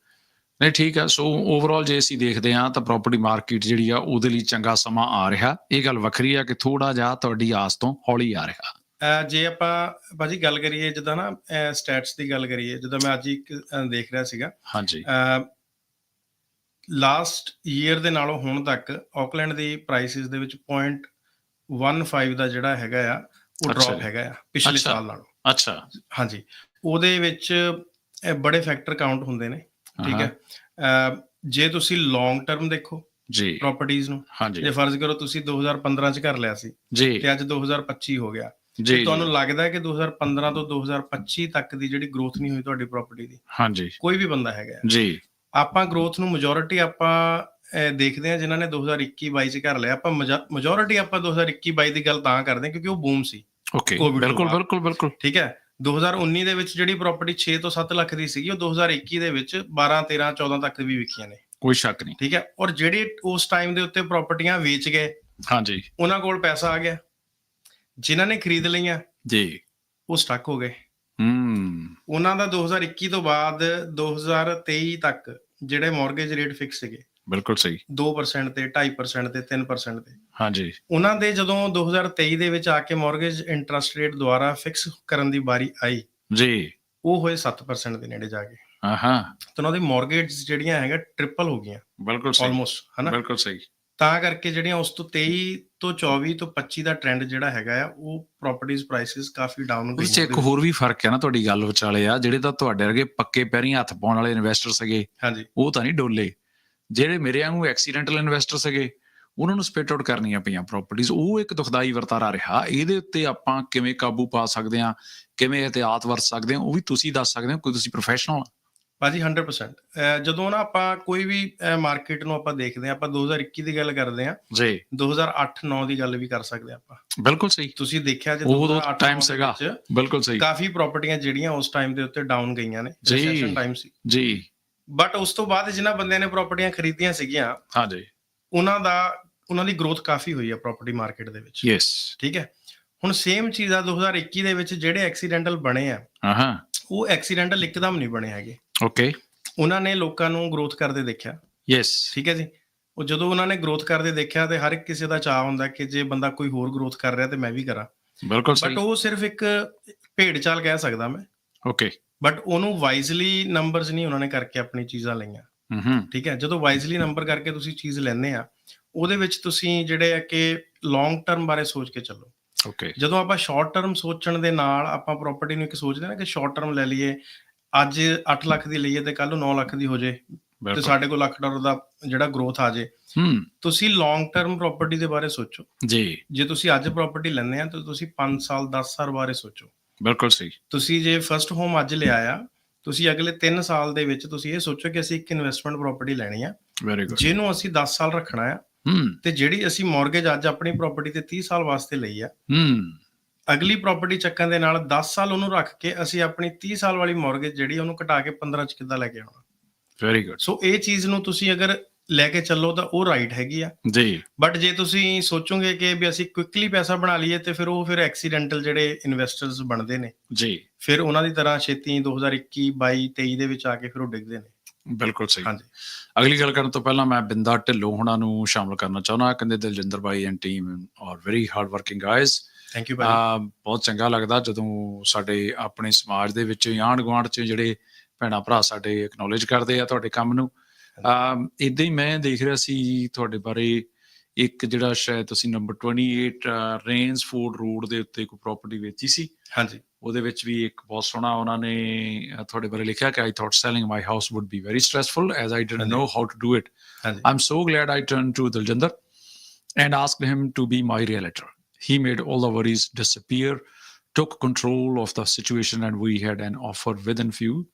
ਨਹੀਂ ਠੀਕ ਹੈ ਸੋ ਓਵਰਆਲ ਜੇ ਅਸੀਂ ਦੇਖਦੇ ਹਾਂ ਤਾਂ ਪ੍ਰਾਪਰਟੀ ਮਾਰਕੀਟ ਜਿਹੜੀ ਆ ਉਹਦੇ ਲਈ ਚੰਗਾ ਸਮਾਂ ਆ ਰਿਹਾ। ਇਹ ਗੱਲ ਵੱਖਰੀ ਆ ਕਿ ਥੋੜਾ ਜਿਹਾ ਤੁਹਾਡੀ ਆਸ ਤੋਂ ਹੌਲੀ ਆ ਰਿਹਾ। ਜੇ ਆਪਾਂ ਭਾਜੀ ਗੱਲ ਕਰੀਏ ਜਿੱਦਾਂ ਨਾ ਸਟੈਟਸ ਦੀ ਗੱਲ ਕਰੀਏ ਜਿੱਦਾਂ ਮੈਂ ਅੱਜ ਇੱਕ ਦੇਖ ਰਿਹਾ ਸੀਗਾ। ਹਾਂਜੀ। ਲਾਸਟ ਈਅਰ ਦੇ ਨਾਲੋਂ ਹੁਣ ਤੱਕ ਆਕਲੈਂਡ ਦੀ ਪ੍ਰਾਈਸਿਸ ਦੇ ਵਿੱਚ 0.15 ਦਾ ਜਿਹੜਾ ਹੈਗਾ ਆ ਉਹ ਡ੍ਰੌਪ। ਹੈਗਾ ਆ ਪਿਛਲੇ। ਸਾਲ ਨਾਲੋਂ। ਅੱਛਾ। ਹਾਂਜੀ। ਉਹਦੇ ਵਿੱਚ ਇਹ ਬੜੇ ਫੈਕਟਰ ਕਾਊਂਟ ਹੁੰਦੇ ਨੇ। ਠੀਕ ਹਾਂ, ਜੇ ਤੁਸੀਂ ਲੌਂਗ ਟਰਮ ਦੇਖੋ ਜੀ। ਪ੍ਰਾਪਰਟੀਆਂ ਨੂੰ ਹਾਂਜੀ। ਜੇ ਫਰਜ਼ ਕਰੋ ਤੁਸੀਂ 2015 ਚ ਘਰ ਲਿਆ ਸੀ ਤੇ ਅੱਜ 2025 ਹੋ ਗਿਆ। ਜੀ ਤੁਹਾਨੂੰ ਲੱਗਦਾ ਹੈ ਕਿ 2015 ਤੋਂ 2025 ਤੱਕ ਦੀ ਜਿਹੜੀ ਗਰੋਥ ਨਹੀਂ ਹੋਈ ਤੁਹਾਡੀ ਪ੍ਰਾਪਰਟੀ ਦੀ ਹਾਂਜੀ। ਕੋਈ ਵੀ ਬੰਦਾ ਹੈਗਾ। ਜੀ। ਆਪਾਂ ਗਰੋਥ ਨੂੰ ਮੈਜੋਰਿਟੀ ਆਪਾਂ ਦੇਖਦੇ ਹਾਂ ਜਿਨ੍ਹਾਂ ਨੇ 2021 22 ਚ ਘਰ ਲਿਆ। ਆਪਾਂ ਮੈਜੋਰਿਟੀ ਆਪਾਂ 2021 22 ਦੀ ਗੱਲ ਤਾਂ ਕਰਦੇ ਕਿਉਂਕਿ ਉਹ ਬੂਮ ਸੀ। ਓਕੇ ਬਿਲਕੁਲ। ਬਿਲਕੁਲ ਬਿਲਕੁਲ। ਠੀਕ ਹੈ। 2019 ਦੇ ਵਿੱਚ ਜਿਹੜੀ ਪ੍ਰਾਪਰਟੀ 6 ਤੋਂ 7 ਲੱਖ ਦੀ ਸੀਗੀ ਉਹ 2021 ਦੇ ਵਿੱਚ 12 13 14 ਤੱਕ ਵੀ ਵਿਕੀਆਂ ਨੇ। ਕੋਈ ਸ਼ੱਕ ਨਹੀਂ। ਠੀਕ ਹੈ? ਔਰ ਜਿਹੜੇ ਉਸ ਟਾਈਮ ਦੇ ਉੱਤੇ ਪ੍ਰਾਪਰਟੀਆਂ ਵੇਚ ਗਏ ਹਾਂਜੀ। ਉਹਨਾਂ ਕੋਲ ਪੈਸਾ ਆ ਗਿਆ। ਜਿਨ੍ਹਾਂ ਨੇ ਖਰੀਦ ਲਈਆਂ ਜੀ। ਉਹ ਸਟਕ ਹੋ ਗਏ। ਹੂੰ। ਉਹਨਾਂ ਦਾ 2021 ਤੋਂ ਬਾਅਦ 2023 ਤੱਕ ਜਿਹੜੇ ਮਾਰਗੇਜ ਰੇਟ ਫਿਕਸ ਸੀਗੇ ਬਿਲਕੁਲ ਸਹੀ। 2% ਤੇ 2.5% ਤੇ 3% ਤੇ। ਹਾਂਜੀ। ਉਹਨਾਂ ਦੇ ਜਦੋਂ 2023 ਦੇ ਵਿੱਚ ਆ ਕੇ ਮਾਰਗੇਜ ਇੰਟਰਸਟ ਰੇਟ ਦੁਆਰਾ ਫਿਕਸ ਕਰਨ ਦੀ ਵਾਰੀ ਆਈ ਜੀ। ਉਹ ਹੋਏ 7% ਦੇ ਨੇੜੇ ਜਾ ਕੇ। ਆਹਾਂ ਤਾਂ ਉਹਨਾਂ ਦੀ ਮਾਰਗੇਜ ਜਿਹੜੀਆਂ ਹੈਗਾ ਟ੍ਰਿਪਲ ਹੋ ਗਈਆਂ। ਬਿਲਕੁਲ ਸਹੀ। ਆਲਮੋਸਟ ਹਨਾ? ਬਿਲਕੁਲ ਸਹੀ। ਤਾਂ ਕਰਕੇ ਜਿਹੜੀਆਂ ਉਸ ਤੋਂ 23 ਤੋਂ 24 ਤੋਂ 25 ਦਾ ਟ੍ਰੈਂਡ ਜਿਹੜਾ ਹੈਗਾ ਆ ਉਹ ਪ੍ਰਾਪਰਟੀਆਂ ਪ੍ਰਾਈਸਿਸ ਕਾਫੀ ਡਾਊਨ ਹੋ ਉਸ ਚ ਇੱਕ ਹੋਰ ਵੀ ਫ਼ਰਕ ਹੈ ਨਾ ਤੁਹਾਡੀ ਗੱਲ ਵਿਚਾਲੇ ਆ ਜਿਹੜੇ ਤਾਂ ਤੁਹਾਡੇ ਵਰਗੇ ਪੱਕੇ ਪੈਰੀਂ ਹੱਥ ਪਾਉਣ ਵਾਲੇ ਇਨਵੈਸਟਰ ਸੀਗੇ ਹਾਂਜੀ। ਉਹ ਤਾਂ ਨਹੀਂ ਡੋਲੇ। ਜਿਹੜੇ ਮੇਰੇ ਵਾਂਗੂ ਐਕਸੀਡੈਂਟਲ ਇਨਵੈਸਟਰ ਸੀਗੇ ਉਹਨਾਂ ਨੂੰ ਸਪਿਟ ਆਊਟ ਕਰਨੀਆਂ ਪਈਆਂ ਪ੍ਰਾਪਰਟੀਆਂ ਉਹ ਇੱਕ ਦੁਖਦਾਈ ਵਰਤਾਰਾ ਰਿਹਾ। ਇਹਦੇ ਉੱਤੇ ਆਪਾਂ ਕਿਵੇਂ ਕਾਬੂ ਪਾ ਸਕਦੇ ਹਾਂ ਕਿਵੇਂ ਇhtiyਾਤ ਵਰਤ ਸਕਦੇ ਹਾਂ ਉਹ ਵੀ ਤੁਸੀਂ ਦੱਸ ਸਕਦੇ ਹੋ ਕੋਈ ਤੁਸੀਂ ਪ੍ਰੋਫੈਸ਼ਨਲ ਭਾਜੀ 100% ਅਹ ਜਦੋਂ ਨਾ ਆਪਾਂ ਕੋਈ ਵੀ ਮਾਰਕੀਟ ਨੂੰ ਆਪਾਂ ਦੇਖਦੇ ਹਾਂ ਆਪਾਂ 2021 ਦੀ ਗੱਲ ਕਰਦੇ ਹਾਂ ਜੀ। 2008-9 ਦੀ ਗੱਲ ਵੀ ਕਰ ਸਕਦੇ ਹਾਂ ਆਪਾਂ। ਬਿਲਕੁਲ ਸਹੀ। ਤੁਸੀਂ ਦੇਖਿਆ ਜੇ ਉਦੋਂ 2008 time ਦੇ ਸੀਗਾ। ਬਿਲਕੁਲ ਸਹੀ। ਕਾਫੀ ਪ੍ਰਾਪਰਟੀਆਂ ਜਿਹੜੀਆਂ ਉਸ ਟਾਈਮ ਦੇ ਉੱਤੇ ਡਾਊਨ ਗਈਆਂ ਨੇ। ਜੀ। ਰੈਸੈਸ਼ਨ ਟਾਈਮ ਸੀ। ਜੀ। ਬਟ ਉਸ ਤੋਂ ਬਾਅਦ ਜਿਨ੍ਹਾਂ ਬੰਦਿਆਂ ਨੇ ਪ੍ਰਾਪਰਟੀਆਂ ਖਰੀਦੀਆਂ ਸੀਗੀਆਂ ਹਾਂਜੀ ਉਹਨਾਂ ਦਾ ਉਹਨਾਂ ਦੀ ਗਰੋਥ ਕਾਫੀ ਹੋਈ ਆ ਪ੍ਰਾਪਰਟੀ ਮਾਰਕੀਟ ਦੇ ਵਿੱਚ। ਯੈਸ ਠੀਕ ਹੈ? ਹੁਣ ਸੇਮ ਚੀਜ਼ ਆ 2021 ਦੇ ਵਿੱਚ ਜਿਹੜੇ ਐਕਸੀਡੈਂਟਲ ਬਣੇ ਆ ਆਹਾਂ ਉਹ ਐਕਸੀਡੈਂਟਲ ਇੱਕਦਮ ਨਹੀਂ ਬਣੇ ਹੈਗੇ। ਓਕੇ ਉਹਨਾਂ ਨੇ ਲੋਕਾਂ ਨੂੰ ਗਰੋਥ ਕਰਦੇ ਦੇਖਿਆ। ਯੈਸ ਠੀਕ ਹੈ ਜੀ? ਉਹ ਜਦੋਂ ਉਹਨਾਂ ਨੇ ਗਰੋਥ ਕਰਦੇ ਦੇਖਿਆ ਤੇ ਹਰ ਇੱਕ ਕਿਸੇ ਦਾ ਚਾਹ ਹੁੰਦਾ ਕਿ ਜੇ ਬੰਦਾ ਕੋਈ ਹੋਰ ਗਰੋਥ ਕਰ ਰਿਹਾ ਤੇ ਮੈਂ ਵੀ ਕਰਾਂ। ਬਿਲਕੁਲ ਬਟ ਸਹੀ। ਉਹ ਸਿਰਫ ਇੱਕ ਭੇਡ ਚਾਲ ਕਹਿ ਸਕਦਾ ਮੈਂ। ਓਕੇ ਬਟ ਉਹਨੂੰ ਵਾਈਜ਼ਲੀ ਨੰਬਰਸ ਨਹੀਂ ਉਹਨਾਂ ਨੇ ਕਰਕੇ ਆਪਣੀ ਚੀਜ਼ਾਂ ਲਈਆਂ। ਹੂੰ ਠੀਕ ਹੈ? ਜਦੋਂ ਵਾਈਜ਼ਲੀ ਨੰਬਰ ਕਰਕੇ ਤੁਸੀਂ ਚੀਜ਼ ਲੈਂਦੇ ਆ ਉਹਦੇ ਵਿੱਚ ਤੁਸੀਂ ਜਿਹੜੇ ਆ ਕਿ ਲੌਂਗ ਟਰਮ ਬਾਰੇ ਸੋਚ ਕੇ ਚੱਲੋ। ਓਕੇ ਜਦੋਂ ਆਪਾਂ ਸ਼ਾਰਟ ਟਰਮ ਸੋਚਣ ਦੇ ਨਾਲ ਆਪਾਂ ਪ੍ਰਾਪਰਟੀ ਨੂੰ ਇੱਕ ਸੋਚਦੇ ਨਾ ਕਿ ਸ਼ਾਰਟ ਟਰਮ ਲੈ ਲਈਏ ਅੱਜ 8 ਲੱਖ ਦੀ ਲਈਏ ਤੇ ਕੱਲ ਨੂੰ 9 ਲੱਖ ਦੀ ਹੋ ਜੇ ਤੇ ਸਾਡੇ ਕੋਲ ਲੱਖ ਡਾਲਰ ਦਾ ਜਿਹੜਾ ਗਰੋਥ ਆ ਜੇ। ਤੁਸੀਂ ਲੌਂਗ ਟਰਮ ਪ੍ਰਾਪਰਟੀ ਦੇ ਬਾਰੇ ਸੋਚੋ। ਜੀ। ਜੇ ਤੁਸੀਂ ਅੱਜ ਪ੍ਰਾਪਰਟੀ ਲੈਂਦੇ ਆ ਤਾਂ ਤੁਸੀਂ 5 ਸਾਲ 10 ਸਾਲ ਬਾਰੇ ਸੋਚੋ। ਬਿਲਕੁਲ ਸਹੀ। ਤੁਸੀਂ ਜੇ ਫਰਸਟ ਹੋਮ ਅੱਜ ਲਿਆ ਆ ਤੁਸੀਂ ਅਗਲੇ 3 ਸਾਲ ਦੇ ਵਿੱਚ ਤੁਸੀਂ ਇਹ ਸੋਚੋ ਕਿ ਅਸੀਂ ਇੱਕ ਇਨਵੈਸਟਮੈਂਟ ਪ੍ਰਾਪਰਟੀ ਲੈਣੀ ਆ। ਵੈਰੀ ਗੁੱਡ ਜਿਹਨੂੰ ਅਸੀਂ 10 ਸਾਲ ਰੱਖਣਾ ਆ ਤੇ ਜਿਹੜੀ ਅਸੀਂ ਮਾਰਗੇਜ ਅੱਜ ਆਪਣੀ ਪ੍ਰਾਪਰਟੀ ਤੇ 30 ਸਾਲ ਵਾਸਤੇ ਲਈ ਆ ਹੂੰ। ਅਗਲੀ ਪ੍ਰਾਪਰਟੀ ਚੱਕਣ ਦੇ ਨਾਲ 10 ਸਾਲ ਉਹਨੂੰ ਰੱਖ ਕੇ ਅਸੀਂ ਆਪਣੀ 30 ਸਾਲ ਵਾਲੀ ਮਾਰਗੇਜ ਜਿਹੜੀ ਉਹਨੂੰ ਘਟਾ ਕੇ 15 ਚ ਕਿੱਦਾਂ ਲੈ ਕੇ ਆਉਣਾ। ਵੈਰੀ ਗੁੱਡ ਸੋ ਇਹ ਚੀਜ਼ ਨੂੰ ਤੁਸੀਂ ਅਗਰ ਲੈ ਕੇ ਚੱਲੋ ਤਾਂ ਉਹ ਰਾਈਟ ਹੈਗੀ ਆ। ਜੀ। ਬਟ ਜੇ ਤੁਸੀਂ ਸੋਚੋਗੇ ਕਿ ਵੀ ਅਸੀਂ ਕੁਇਕਲੀ ਪੈਸਾ ਬਣਾ ਲਈਏ ਤੇ ਫਿਰ ਉਹ ਫਿਰ ਐਕਸੀਡੈਂਟਲ ਜਿਹੜੇ ਇਨਵੈਸਟਰਸ ਬਣਦੇ ਨੇ ਜੀ। ਫਿਰ ਉਹਨਾਂ ਦੀ ਤਰ੍ਹਾਂ ਛੇਤੀ 2021 22 23 ਦੇ ਵਿੱਚ ਆ ਕੇ ਫਿਰ ਉਹ ਡਿੱਗਦੇ ਨੇ। ਬਿਲਕੁਲ ਸਹੀ। ਹਾਂਜੀ। ਅਗਲੀ ਗੱਲ ਕਰਨ ਤੋਂ ਪਹਿਲਾਂ ਮੈਂ ਬਿੰਦਾ ਢਿੱਲੋਂ ਹੁਣਾਂ ਨੂੰ ਸ਼ਾਮਲ ਕਰਨਾ ਚਾਹੁੰਦਾ ਕਹਿੰਦੇ ਦਿਲਜਿੰਦਰ ਬਾਈ and team are very hard working guys thank you ਆ ਬਹੁਤ ਚੰਗਾ ਲੱਗਦਾ ਜਦੋਂ ਸਾਡੇ ਆਪਣੇ ਸਮਾਜ ਦੇ ਵਿੱਚ ਆਂਢ ਗੁਆਂਢ ਚ ਜਿਹੜੇ ਭੈਣਾ ਭਰਾ ਸਾਡੇ ਐਕਨੋਲੇਜ ਕਰਦੇ ਆ ਤੁਹਾਡੇ ਕੰਮ ਨੂੰ। ਇਦਾਂ ਹੀ ਮੈਂ ਦੇਖ ਰਿਹਾ ਸੀ ਤੁਹਾਡੇ ਬਾਰੇ ਇੱਕ ਜਿਹੜਾ ਸ਼ਾਇਦ ਤੁਸੀਂ ਨੰਬਰ 28 ਰੇਂਜ ਫੂਡ ਰੋਡ ਦੇ ਉੱਤੇ ਕੋਈ ਪ੍ਰਾਪਰਟੀ ਵੇਚੀ ਸੀ ਹਾਂਜੀ ਉਹਦੇ ਵਿੱਚ ਵੀ ਇੱਕ ਬਹੁਤ ਸੋਹਣਾ ਉਹਨਾਂ ਨੇ ਤੁਹਾਡੇ ਬਾਰੇ ਲਿਖਿਆ ਕਿ I thought selling my house would be very stressful as I didn't. Know how to do it ਹਾਂਜੀ I'm so glad I turned to Daljinder and asked him to be my realtor. He made all the worries disappear, took control of the situation, and we had an offer within few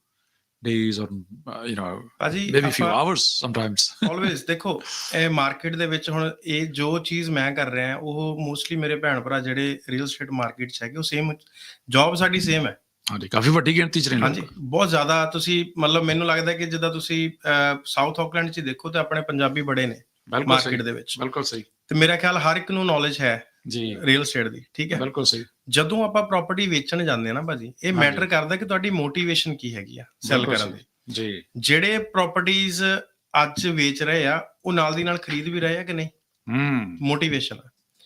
days or uh, you know ਭਾਜੀ maybe few ਆਪਾਂ- hours sometimes. ਆਲਵੇਜ਼ ਦੇਖੋ ਇਹ ਮਾਰਕੀਟ ਦੇ ਵਿੱਚ ਹੁਣ ਇਹ ਜੋ ਚੀਜ਼ ਮੈਂ ਕਰ ਰਿਹਾ ਉਹ ਮੋਸਟਲੀ ਮੇਰੇ ਭੈਣ ਭਰਾ ਜਿਹੜੇ ਰੀਅਲ ਏਸਟੇਟ ਮਾਰਕੀਟ 'ਚ ਹੈਗੇ ਉਹ ਸੇਮ ਜੌਬ ਸਾਡੀ ਸੇਮ ਹੈ। ਹਾਂਜੀ ਕਾਫੀ ਵੱਡੀ ਗਿਣਤੀ ਚ ਨੇ ਹਾਂਜੀ ਲੋਕ। ਬਹੁਤ ਜ਼ਿਆਦਾ ਤੁਸੀਂ ਮਤਲਬ ਮੈਨੂੰ ਲੱਗਦਾ ਕਿ ਜਿੱਦਾਂ ਤੁਸੀਂ ਸਾਊਥ ਆਕਲੈਂਡ 'ਚ ਦੇਖੋ ਤੇ ਆਪਣੇ ਪੰਜਾਬੀ ਬੜੇ ਨੇ ਬਿਲਕੁਲ ਸਹੀ ਮਾਰਕੀਟ ਦੇ ਵਿੱਚ। ਬਿਲਕੁਲ ਸਹੀ। ਤੇ ਮੇਰਾ ਖਿਆਲ ਹਰ ਇੱਕ ਨੂੰ ਨੌਲੇਜ ਹੈ। ਜੀ। ਰੀਅਲ ਏਸਟੇਟ ਦੀ ਠੀਕ ਹੈ? ਬਿਲਕੁਲ ਸਹੀ। ਜਦੋਂ ਆਪਾਂ ਪ੍ਰਾਪਰਟੀ ਵੇਚਣ ਜਾਂਦੇ ਆ ਨਾ ਭਾਜੀ ਇਹ। ਮੈਟਰ ਕਰਦਾ ਕਿ ਤੁਹਾਡੀ ਮੋਟੀਵੇਸ਼ਨ ਕੀ ਹੈਗੀ ਆ ਸੈਲ ਕਰਨ ਦੀ। ਜੀ। ਜਿਹੜੇ ਪ੍ਰਾਪਰਟੀਆਂ ਅੱਜ ਵੇਚ ਰਹੇ ਆ ਉਹ ਨਾਲ ਦੀ ਨਾਲ ਖਰੀਦ ਵੀ ਰਹੇ ਆ ਕਿ ਨਹੀਂ? ਹੂੰ। ਮੋਟੀਵੇਸ਼ਨ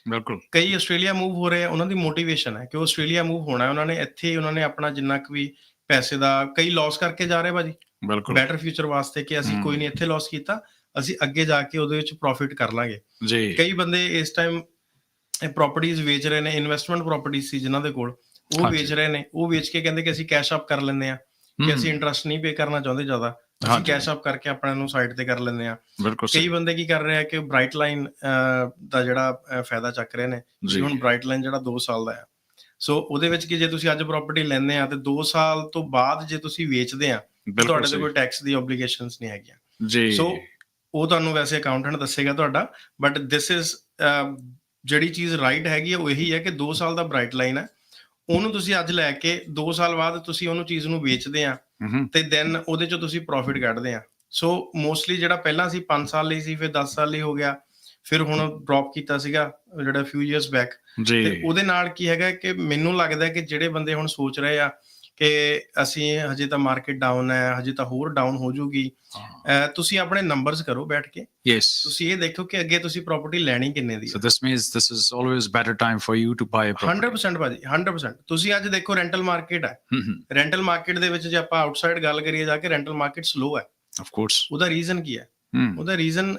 ਬਿਲਕੁਲ। ਕਈ ਆਸਟ੍ਰੇਲੀਆ ਮੂਵ ਹੋ ਰਹੇ ਆ ਉਹਨਾਂ ਦੀ ਮੋਟੀਵੇਸ਼ਨ ਹੈ ਕਿ ਉਹ ਆਸਟ੍ਰੇਲੀਆ ਮੂਵ ਹੋਣਾ ਹੈ ਉਹਨਾਂ ਨੇ ਇੱਥੇ ਉਹਨਾਂ ਨੇ ਆਪਣਾ ਜਿੰਨਾ ਕੁ ਵੀ ਪੈਸੇ ਦਾ ਕਈ ਲਾਸ ਕਰਕੇ ਜਾ ਰਹੇ ਭਾਜੀ। ਬਿਲਕੁਲ। ਬੈਟਰ ਫਿਊਚਰ ਵਾਸਤੇ ਕਿ ਅਸੀਂ। ਕੋਈ ਨਹੀਂ ਇੱਥੇ ਲਾਸ ਕੀਤਾ ਅਸੀਂ ਅੱਗੇ ਜਾ ਕੇ ਉਹਦੇ ਵਿੱਚ ਪ੍ਰੋਫਿਟ ਕਰ ਲਾਂਗੇ। ਜੀ। ਕਈ ਬੰਦੇ ਇਸ ਟਾਈਮ ਪ੍ਰਾਪਰਟੀਆਂ ਵੇਚ ਰਹੇ ਨੇ ਇਨਵੈਸਟਮੈਂਟ ਪ੍ਰਾਪਰਟੀ ਸੀ ਜਿਨ੍ਹਾਂ ਦੇ ਕੋਲ ਉਹ। ਵੇਚ ਰਹੇ ਨੇ ਉਹ ਵੇਚ ਕੇ ਕਹਿੰਦੇ ਕਿ ਅਸੀਂ ਕੈਸ਼ ਅਪ ਕਰ ਲੈਂਦੇ ਆ ਕਿ ਅਸੀਂ ਇੰਟਰਸਟ ਨਹੀਂ ਪੇ ਕਰਨਾ ਚਾਹੁੰਦੇ ਜ਼ਿਆਦਾ ਅਸੀਂ। ਕੈਸ਼ ਅਪ ਕਰਕੇ ਆਪਣਾ ਨੂੰ ਸਾਈਡ ਤੇ ਕਰ ਲੈਂਦੇ ਆ ਕਈ ਬੰਦੇ ਕੀ ਕਰ ਰਹੇ ਆ ਕਿ ਬ੍ਰਾਈਟ ਲਾਈਨ ਦਾ ਜਿਹੜਾ ਫਾਇਦਾ ਚੱਕ ਰਹੇ ਨੇ ਜੀ। ਹੁਣ ਬ੍ਰਾਈਟ ਲਾਈਨ ਜਿਹੜਾ 2 ਸਾਲ ਦਾ ਹੈ ਸੋ ਉਹਦੇ ਵਿੱਚ ਕਿ ਜੇ ਤੁਸੀਂ ਅੱਜ ਪ੍ਰਾਪਰਟੀ ਲੈਂਦੇ ਆ ਤੇ 2 ਸਾਲ ਤੋਂ ਬਾਅਦ ਜੇ ਤੁਸੀਂ ਵੇਚਦੇ ਆ ਤੁਹਾਡੇ ਤੇ ਕੋਈ ਟੈਕਸ ਦੀ ਓਬਲੀਗੇਸ਼ਨਸ ਨਹੀਂ ਹੈਗੀਆਂ। ਜੀ। ਸੋ ਉਹ ਤੁਹਾਨੂੰ ਵੈਸੇ ਅਕਾਊਂਟੈਂਟ ਦੱਸੇਗਾ ਤੁਹਾਡਾ ਬਟ ਥਿਸ ਇਜ਼ ਜਿਹੜੀ ਚੀਜ਼ ਰਾਈਟ ਹੈਗੀ ਹੈ ਉਹ ਇਹੀ ਹੈ ਕਿ 2 ਸਾਲ ਦਾ ਬ੍ਰਾਈਟ ਲਾਈਨ ਹੈ। ਉਹਨੂੰ ਤੁਸੀਂ ਅੱਜ ਲੈ ਕੇ 2 ਸਾਲ ਬਾਅਦ ਤੁਸੀਂ ਉਹਨੂੰ ਚੀਜ਼ ਨੂੰ ਵੇਚਦੇ ਆ ਤੇ ਦੈਨ ਉਹਦੇ ਚੋਂ ਤੁਸੀਂ ਪ੍ਰੋਫਿਟ ਕੱਢਦੇ ਆ। ਸੋ ਮੋਸਟਲੀ ਜਿਹੜਾ ਪਹਿਲਾਂ ਸੀ 5 ਸਾਲ ਲਈ ਸੀ ਫਿਰ 10 ਸਾਲ ਲਈ ਹੋ ਗਿਆ। ਫਿਰ ਹੁਣ ਡ੍ਰੌਪ ਕੀਤਾ ਸੀਗਾ ਜਿਹੜਾ ਫਿਊ ਇਅਰਸ ਬੈਕ ਤੇ ਉਹਦੇ ਨਾਲ ਕੀ ਹੈਗਾ ਕਿ ਮੈਨੂੰ ਲੱਗਦਾ ਕਿ ਜਿਹੜੇ ਬੰਦੇ ਹੁਣ ਸੋਚ ਰਹੇ ਆ ਕਿ ਅਸੀਂ ਹਜੇ ਤਾਂ ਮਾਰਕੀਟ ਡਾਊਨ ਹੈ ਹਜੇ ਤਾਂ ਹੋਰ ਡਾਊਨ ਹੋ ਅਹ ਤੁਸੀਂ ਆਪਣੇ ਨੰਬਰਸ ਕਰੋ ਬੈਠ ਕੇ। ਯੈਸ ਤੁਸੀਂ ਇਹ ਦੇਖੋ ਕਿ ਅੱਗੇ ਤੁਸੀਂ ਪ੍ਰਾਪਰਟੀ ਲੈਣੀ ਕਿੰਨੇ ਦੀ means this is always better time for you to buy a ਹੈ property. 100% ਭਾਜੀ 100% ਤੁਸੀਂ ਅੱਜ ਦੇਖੋ ਰੈਂਟਲ ਮਾਰਕੀਟ ਹੈ। ਰੈਂਟਲ ਮਾਰਕੀਟ ਦੇ ਵਿੱਚ ਜੇ ਆਪਾਂ ਆਊਟਸਾਈਡ ਗੱਲ ਕਰੀਏ ਜਾ ਕੇ ਰੈਂਟਲ ਮਾਰਕੀਟ ਸਲੋ ਹੈ। Of course ਉਹਦਾ ਰੀਜ਼ਨ ਕੀ ਹੂੰ? ਉਹਦਾ ਰੀਜ਼ਨ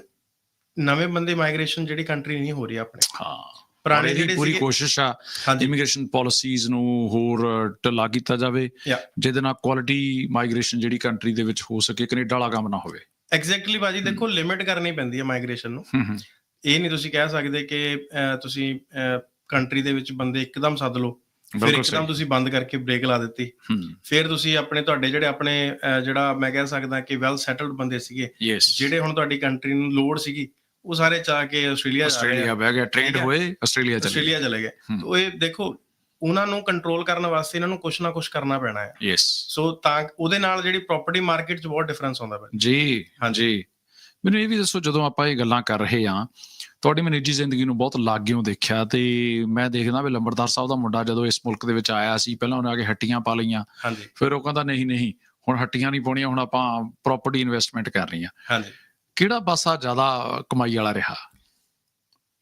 ਨਵੇਂ ਬੰਦੇ ਮਾਈਗ੍ਰੇਸ਼ਨ ਜਿਹੜੀ ਕੰਟਰੀ ਨਹੀਂ ਹੋ ਰਹੀ ਆਪਣੇ। ਹਾਂ। ਪੁਰਾਣੇ ਜਿਹੜੇ ਪੂਰੀ ਕੋਸ਼ਿਸ਼ ਆ ਇਮੀਗ੍ਰੇਸ਼ਨ ਪਾਲਿਸੀਜ਼ ਨੂੰ ਹੋਰ ਢਿੱਲਾ ਕੀਤਾ ਜਾਵੇ. ਜਿਹਦੇ ਨਾਲ ਕੁਆਲਿਟੀ ਮਾਈਗ੍ਰੇਸ਼ਨ ਜਿਹੜੀ ਕੰਟਰੀ ਦੇ ਵਿੱਚ ਹੋ ਸਕੇ ਕੈਨੇਡਾ ਵਾਲਾ ਕੰਮ ਨਾ ਹੋਵੇ। ਐਗਜ਼ੈਕਟਲੀ ਭਾਜੀ ਦੇਖੋ ਲਿਮਿਟ ਕਰਨੀ ਪੈਂਦੀ ਹੈ ਮਾਈਗ੍ਰੇਸ਼ਨ ਨੂੰ। ਇਹ ਨਹੀਂ ਤੁਸੀਂ ਕਹਿ ਸਕਦੇ ਕਿ ਤੁਸੀਂ ਕੰਟਰੀ ਦੇ ਵਿੱਚ ਬੰਦੇ ਇੱਕਦਮ ਸੱਦ ਲਓ। ਫਿਰ ਇੱਕਦਮ ਤੁਸੀਂ ਬੰਦ ਕਰਕੇ ਬ੍ਰੇਕ ਲਾ ਦਿੱਤੀ। ਫਿਰ ਤੁਸੀਂ ਆਪਣੇ ਤੁਹਾਡੇ ਜਿਹੜੇ ਆਪਣੇ ਜਿਹੜਾ ਮੈਂ ਕਹਿ ਸਕਦਾ ਕਿ ਵੈਲ ਸੈਟਲਡ ਬੰਦੇ ਸੀਗੇ ਜਿਹੜੇ ਹੁਣ ਤੁਹਾਡੀ ਕੰਟਰੀ ਨੂੰ ਲੋੜ ਸੀਗੀ ਉਹ ਸਾਰੇ ਚਾਹ ਕੇ ਆਸਟ੍ਰੇਲੀਆ ਆ ਆਸਟ੍ਰੇਲੀਆ ਬਹਿ ਗਿਆ ਟ੍ਰੇਡ। ਹੋਏ ਆਸਟ੍ਰੇਲੀਆ ਚਲੇ ਆਸਟ੍ਰੇਲੀਆ ਚਲੇ ਗਏ। ਤਾਂ ਇਹ ਦੇਖੋ ਉਹਨਾਂ ਨੂੰ ਕੰਟਰੋਲ ਕਰਨ ਵਾਸਤੇ ਇਹਨਾਂ ਨੂੰ ਕੁਝ ਨਾ ਕੁਝ ਕਰਨਾ ਪੈਣਾ ਹੈ। ਯੈਸ ਸੋ ਤਾਂ ਉਹਦੇ ਨਾਲ ਜਿਹੜੀ ਪ੍ਰਾਪਰਟੀ ਮਾਰਕੀਟ 'ਚ ਬਹੁਤ ਡਿਫਰੈਂਸ ਆਉਂਦਾ ਹੈ ਜੀ ਹਾਂਜੀ। ਮੈਨੂੰ ਇਹ ਵੀ ਦੱਸੋ ਜਦੋਂ ਆਪਾਂ ਇਹ ਗੱਲਾਂ ਕਰ ਰਹੇ ਹਾਂ ਤੁਹਾਡੀ ਮੈਂ ਨਿੱਜੀ ਜ਼ਿੰਦਗੀ ਨੂੰ ਬਹੁਤ ਲਾਗਿਓਂ ਦੇਖਿਆ ਤੇ ਮੈਂ ਦੇਖਦਾ ਵੀ ਲੰਬੜਦਾਰ ਸਾਹਿਬ ਦਾ ਮੁੰਡਾ ਜਦੋਂ ਇਸ ਮੁਲਕ ਦੇ ਵਿੱਚ ਆਇਆ ਸੀ ਪਹਿਲਾਂ ਉਹਨੇ ਆ ਕੇ ਹੱਟੀਆਂ ਪਾ ਲਈਆਂ। ਹਾਂਜੀ। ਫਿਰ ਉਹ ਕਹਿੰਦਾ ਨਹੀਂ ਨਹੀਂ ਹੁਣ ਹੱਟੀਆਂ ਨਹੀਂ ਪਾਉਣੀਆਂ ਹੁਣ ਆਪਾਂ ਪ੍ਰਾਪਰਟੀ ਇਨਵੈਸਟਮੈਂਟ ਕਰ ਰਹੀਆਂ। ਹਾਂਜੀ। ਕਿਹੜਾ ਪਾਸਾ ਜ਼ਿਆਦਾ ਕਮਾਈ ਵਾਲਾ ਰਿਹਾ?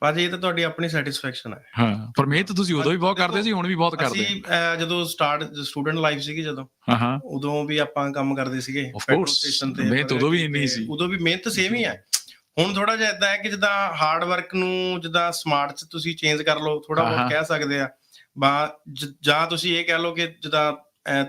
ਭਾਜੀ ਇਹ ਤਾਂ ਤੁਹਾਡੀ ਆਪਣੀ ਸੈਟੀਸਫੈਕਸ਼ਨ ਹੈ। ਹਾਂ ਪਰ ਮਿਹਨਤ ਤੁਸੀਂ ਉਦੋਂ ਵੀ ਬਹੁਤ ਕਰਦੇ ਸੀ ਹੁਣ ਵੀ ਬਹੁਤ ਕਰਦੇ ਅਸੀਂ ਜਦੋਂ ਸਟਾਰਟ ਸਟੂਡੈਂਟ ਲਾਈਫ ਸੀਗੀ ਜਦੋਂ ਹਾਂ ਹਾਂ। ਉਦੋਂ ਵੀ ਆਪਾਂ ਕੰਮ ਕਰਦੇ ਸੀਗੇ ਪੈਟਰੋਲ ਸਟੇਸ਼ਨ ਤੇ ਮਿਹਨਤ ਉਦੋਂ ਵੀ ਇੰਨੀ ਸੀ। ਉਦੋਂ ਵੀ ਮਿਹਨਤ ਸੇਮ ਹੀ ਹੈ। ਹੁਣ ਥੋੜਾ ਜਿਹਾ ਇਦਾਂ ਹੈ ਕਿ ਜਿੱਦਾਂ ਹਾਰਡ ਵਰਕ ਨੂੰ ਜਿੱਦਾਂ ਸਮਾਰਟ ਚ ਤੁਸੀਂ ਚੇਂਜ ਕਰ ਲਓ ਥੋੜਾ। ਬਹੁਤ ਕਹਿ ਸਕਦੇ ਆ। ਬਾ ਜ- ਤੁਸੀਂ ਇਹ ਕਹਿ ਲਓ ਕਿ ਜਿੱਦਾਂ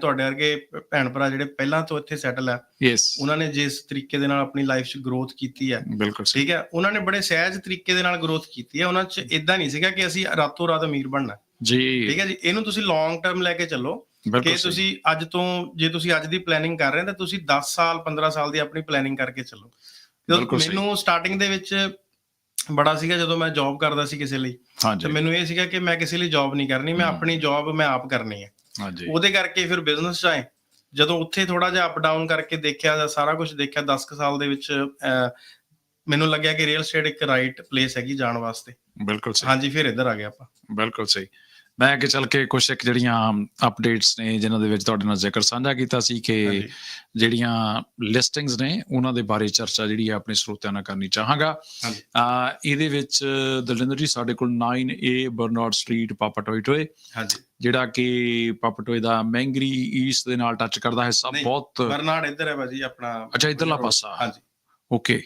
ਤੁਹਾਡੇ ਵਰਗੇ ਭੈਣ ਭਰਾ ਜਿਹੜੇ ਪਹਿਲਾਂ ਤੋਂ ਇੱਥੇ ਸੈਟਲ ਆ ਯੈਸ ਉਹਨਾਂ ਨੇ ਜਿਸ ਤਰੀਕੇ ਦੇ ਨਾਲ ਆਪਣੀ ਲਾਈਫ 'ਚ ਗਰੋਥ ਕੀਤੀ ਹੈ ਬਿਲਕੁਲ ਠੀਕ ਹੈ ਉਹਨਾਂ ਨੇ ਬੜੇ ਸਹਿਜ ਤਰੀਕੇ ਦੇ ਨਾਲ ਗਰੋਥ ਕੀਤੀ ਹੈ ਉਹਨਾਂ 'ਚ ਇਦਾਂ ਨਹੀਂ ਸੀਗਾ ਕਿ ਅਸੀਂ ਰਾਤੋਂ ਰਾਤ ਅਮੀਰ ਬਣਨਾ। ਠੀਕ ਜੀ ਹੈ ਜੀ? ਇਹਨੂੰ ਤੁਸੀਂ ਲੌਂਗ ਟਰਮ ਲੈ ਕੇ ਚੱਲੋ ਕਿ। ਤੁਸੀਂ ਅੱਜ ਤੋਂ ਜੇ ਤੁਸੀਂ ਅੱਜ ਦੀ ਪਲੈਨਿੰਗ ਕਰ ਰਹੇ ਹੋ ਤਾਂ ਤੁਸੀਂ 10 ਸਾਲ 15 ਸਾਲ ਦੀ ਆਪਣੀ ਪਲੈਨਿੰਗ ਕਰਕੇ ਚੱਲੋ। ਮੈਨੂੰ ਸਟਾਰਟਿੰਗ ਦੇ ਵਿੱਚ ਬੜਾ ਸੀਗਾ ਜਦੋਂ ਮੈਂ ਜੌਬ ਕਰਦਾ ਸੀ ਕਿਸੇ ਲਈ ਤੇ ਮੈਨੂੰ ਇਹ ਸੀਗਾ ਕਿ ਮੈਂ ਕਿਸੇ ਲਈ ਜੌਬ ਨਹੀਂ ਕਰਨੀ ਮੈਂ। ਆਪਣੀ ਜੌਬ ਮੈਂ ਆਪ ਕਰਨੀ ਹੈ। ਹਾਂਜੀ। ਉਹਦੇ ਕਰਕੇ ਫਿਰ ਬਿਜ਼ਨਸ ਚ ਆਏ। ਜਦੋਂ ਉੱਥੇ ਥੋੜਾ ਜਿਹਾ ਅਪ ਡਾਊਨ ਕਰਕੇ ਦੇਖਿਆ ਜਾਂ ਸਾਰਾ ਕੁਝ ਦੇਖਿਆ 10 ਕੁ ਸਾਲ ਦੇ ਵਿੱਚ ਮੈਨੂੰ ਲੱਗਿਆ ਕਿ ਰੀਅਲ ਸਟੇਟ ਇੱਕ ਰਾਈਟ ਪਲੇਸ ਹੈਗੀ ਜਾਣ ਵਾਸਤੇ। ਬਿਲਕੁਲ ਸਹੀ। ਹਾਂਜੀ ਫਿਰ ਇੱਧਰ ਆ ਗਏ ਆਪਾਂ। ਬਿਲਕੁਲ ਸਹੀ। ਮੈਂ ਅੱਗੇ ਚੱਲ ਕੇ ਕੁਝ ਇੱਕ ਜਿਹੜੀਆਂ ਅਪਡੇਟਸ ਨੇ ਜਿਨ੍ਹਾਂ ਦੇ ਵਿੱਚ ਤੁਹਾਡੇ ਨਾਲ ਜ਼ਿਕਰ ਸਾਂਝਾ ਕੀਤਾ ਸੀ ਕਿ ਜਿਹੜੀਆਂ ਲਿਸਟਿੰਗਸ ਨੇ ਉਹਨਾਂ ਦੇ ਬਾਰੇ ਚਰਚਾ ਜਿਹੜੀ ਹੈ ਆਪਣੇ ਸਰੋਤਿਆਂ ਨਾਲ ਕਰਨੀ ਚਾਹਾਂਗਾ। ਆ ਇਹਦੇ ਵਿੱਚ ਦਲਿੰਦਰ ਜੀ ਸਾਡੇ ਕੋਲ 9A ਬਰਨਾਰਡ ਸਟਰੀਟ ਪਾਪਟੋਇਟੋਏ ਹਾਂਜੀ। ਜਿਹੜਾ ਕਿ ਪਾਪਟੋਏ ਦਾ ਮੈਂਗਰੀ ਈਸਟ ਦੇ ਨਾਲ ਟੱਚ ਕਰਦਾ ਹਿੱਸਾ ਬਹੁਤ ਬਰਨਾਰਡ ਇੱਧਰ ਹੈ ਭਾਜੀ ਆਪਣਾ ਅੱਛਾ ਇਧਰਲਾ ਪਾਸਾ। ਹਾਂਜੀ। ਓਕੇ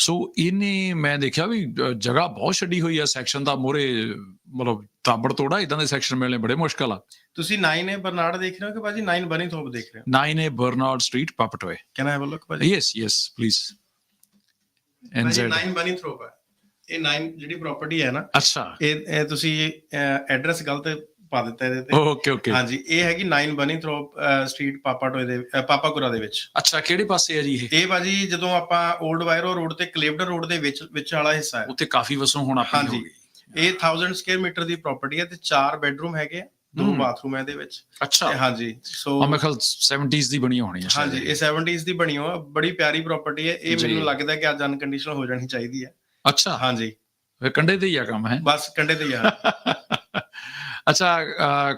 ਸੋ ਇਹਨੇ ਮੈਂ ਦੇਖਿਆ ਵੀ ਜਗ੍ਹਾ ਬਹੁਤ ਛੱਡੀ ਹੋਈ ਆ ਸੈਕਸ਼ਨ ਦਾ ਮੋਰੇ ਮਤਲਬ ਤਾਬੜ ਤੋੜਾ ਇਦਾਂ ਦੇ ਸੈਕਸ਼ਨ ਮਿਲਣੇ ਬੜੇ ਮੁਸ਼ਕਲ ਆ। ਤੁਸੀਂ 9 ਬਰਨਾਰਡ ਦੇਖ ਰਹੇ ਹੋ ਕਿ ਭਾਜੀ? 9 ਬਨੀ ਥੋਪ ਦੇਖ ਰਹੇ ਹੋ? 9A Bernard street Papatoetoe can I have a look ਭਾਜੀ? ਯੈਸ ਯੈਸ ਪਲੀਜ਼ ਭਾਜੀ ਐਨਜ਼ੈਡ 9 ਬਨੀ ਥੋਪ ਹੈ ਇਹ 9 ਜਿਹੜੀ ਪ੍ਰਾਪਰਟੀ ਹੈ ਨਾ ਅੱਛਾ। ਇਹ ਤੁਸੀਂ ਐਡਰੈਸ ਗਲਤ ਪਾ ਦਿੱਤਾ ਇਹਦੇ ਤੇ। Okay okay. ਹਾਂਜੀ ਇਹ ਹੈਗੀ 9 ਬਨੀ ਥਰੋਪ ਸਟਰੀਟ ਪਾਪਾਟੋਏ ਦੇ ਅ, ਪਾਪਾਕੁਰਾ ਦੇ ਵਿੱਚ। ਅੱਛਾ ਕਿਹੜੇ ਪਾਸੇ ਹੈ ਜੀ ਇਹ? ਇਹ ਬਾਜੀ ਜਦੋਂ ਆਪਾਂ 올ਡ ਵਾਇਰੋ ਰੋਡ ਤੇ ਕਲੇਵਡਰ ਰੋਡ ਦੇ ਵਿੱਚ ਵਿੱਚ ਵਾਲਾ ਹਿੱਸਾ ਹੈ। ਉੱਥੇ ਕਾਫੀ ਵਸੋਂ ਹੁਣ ਆਪਣੀ ਹੋ। ਗਈ। ਇਹ 1000 ਸਕੁਅਰ ਮੀਟਰ ਦੀ ਪ੍ਰਾਪਰਟੀ ਹੈ ਤੇ ਚਾਰ ਬੈੱਡਰੂਮ ਹੈਗੇ ਆ, ਦੋ ਹੂੰ। ਬਾਥਰੂਮ ਹੈ ਇਹਦੇ ਵਿੱਚ। ਅੱਛਾ। ਹਾਂਜੀ ਸੋ ਆ ਮੇਰੇ ਖਿਆਲ 70s ਦੀ ਬਣੀ ਹੋਣੀ ਹੈ ਹਾਂਜੀ ਇਹ 70s ਦੀ ਬਣੀ ਹੋਆ ਬੜੀ ਪਿਆਰੀ ਪ੍ਰਾਪਰਟੀ ਹੈ। ਇਹ। ਮੈਨੂੰ ਲੱਗਦਾ ਕਿ ਅੱਜ ਅਨਕੰਡੀਸ਼ਨਲ ਹੋ ਜਾਣੀ ਚਾਹੀਦੀ ਹੈ। ਅੱਛਾ। ਹਾਂਜੀ। ਫਿਰ ਕੰਡੇ ਤੇ ਹੀ ਆ ਕੰਮ ਹੈ? ਬਸ ਕੰਡੇ ਤੇ ਯਾਰ ਅੱਛਾ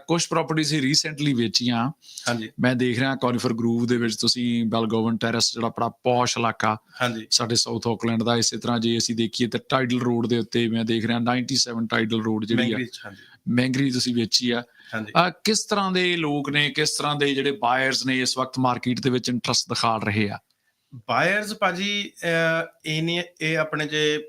ਕੁਝ ਪ੍ਰਾਪਰਟੀ ਸੀ ਰੀਸੈਂਟਲੀ ਵੇਚੀਆਂ। ਹਾਂਜੀ। ਮੈਂ ਦੇਖ ਰਿਹਾ ਕੌਨੀਫਰ ਗਰੂਵ ਦੇ ਵਿੱਚ ਤੁਸੀਂ ਬੈਲਗੋਵਨ ਟੈਰੇਸ ਜਿਹੜਾ ਬੜਾ ਪੌਸ਼ ਇਲਾਕਾ ਹਾਂਜੀ। ਸਾਡੇ ਸਾਊਥ ਆਕਲੈਂਡ ਦਾ ਇਸੇ ਤਰ੍ਹਾਂ ਜੇ ਅਸੀਂ ਦੇਖੀਏ ਤਾਂ ਟਾਈਡਲ ਰੋਡ ਦੇ ਉੱਤੇ ਮੈਂ ਦੇਖ ਰਿਹਾ 97 ਟਾਈਡਲ ਰੋਡ ਜਿਹੜੀ ਆ। ਮੈਂਗਰੀ ਤੁਸੀਂ ਵੇਚੀ ਆ। ਕਿਸ ਤਰ੍ਹਾਂ ਦੇ ਲੋਕ ਨੇ ਕਿਸ ਤਰ੍ਹਾਂ ਦੇ ਜਿਹੜੇ ਬਾਇਰਸ ਨੇ ਇਸ ਵਕਤ ਮਾਰਕੀਟ ਦੇ ਵਿੱਚ ਇੰਟਰਸਟ ਦਿਖਾ ਰਹੇ ਆ? ਬਾਇਰਸ ਭਾਜੀ ਇਹ ਇਹ ਆਪਣੇ ਜੇ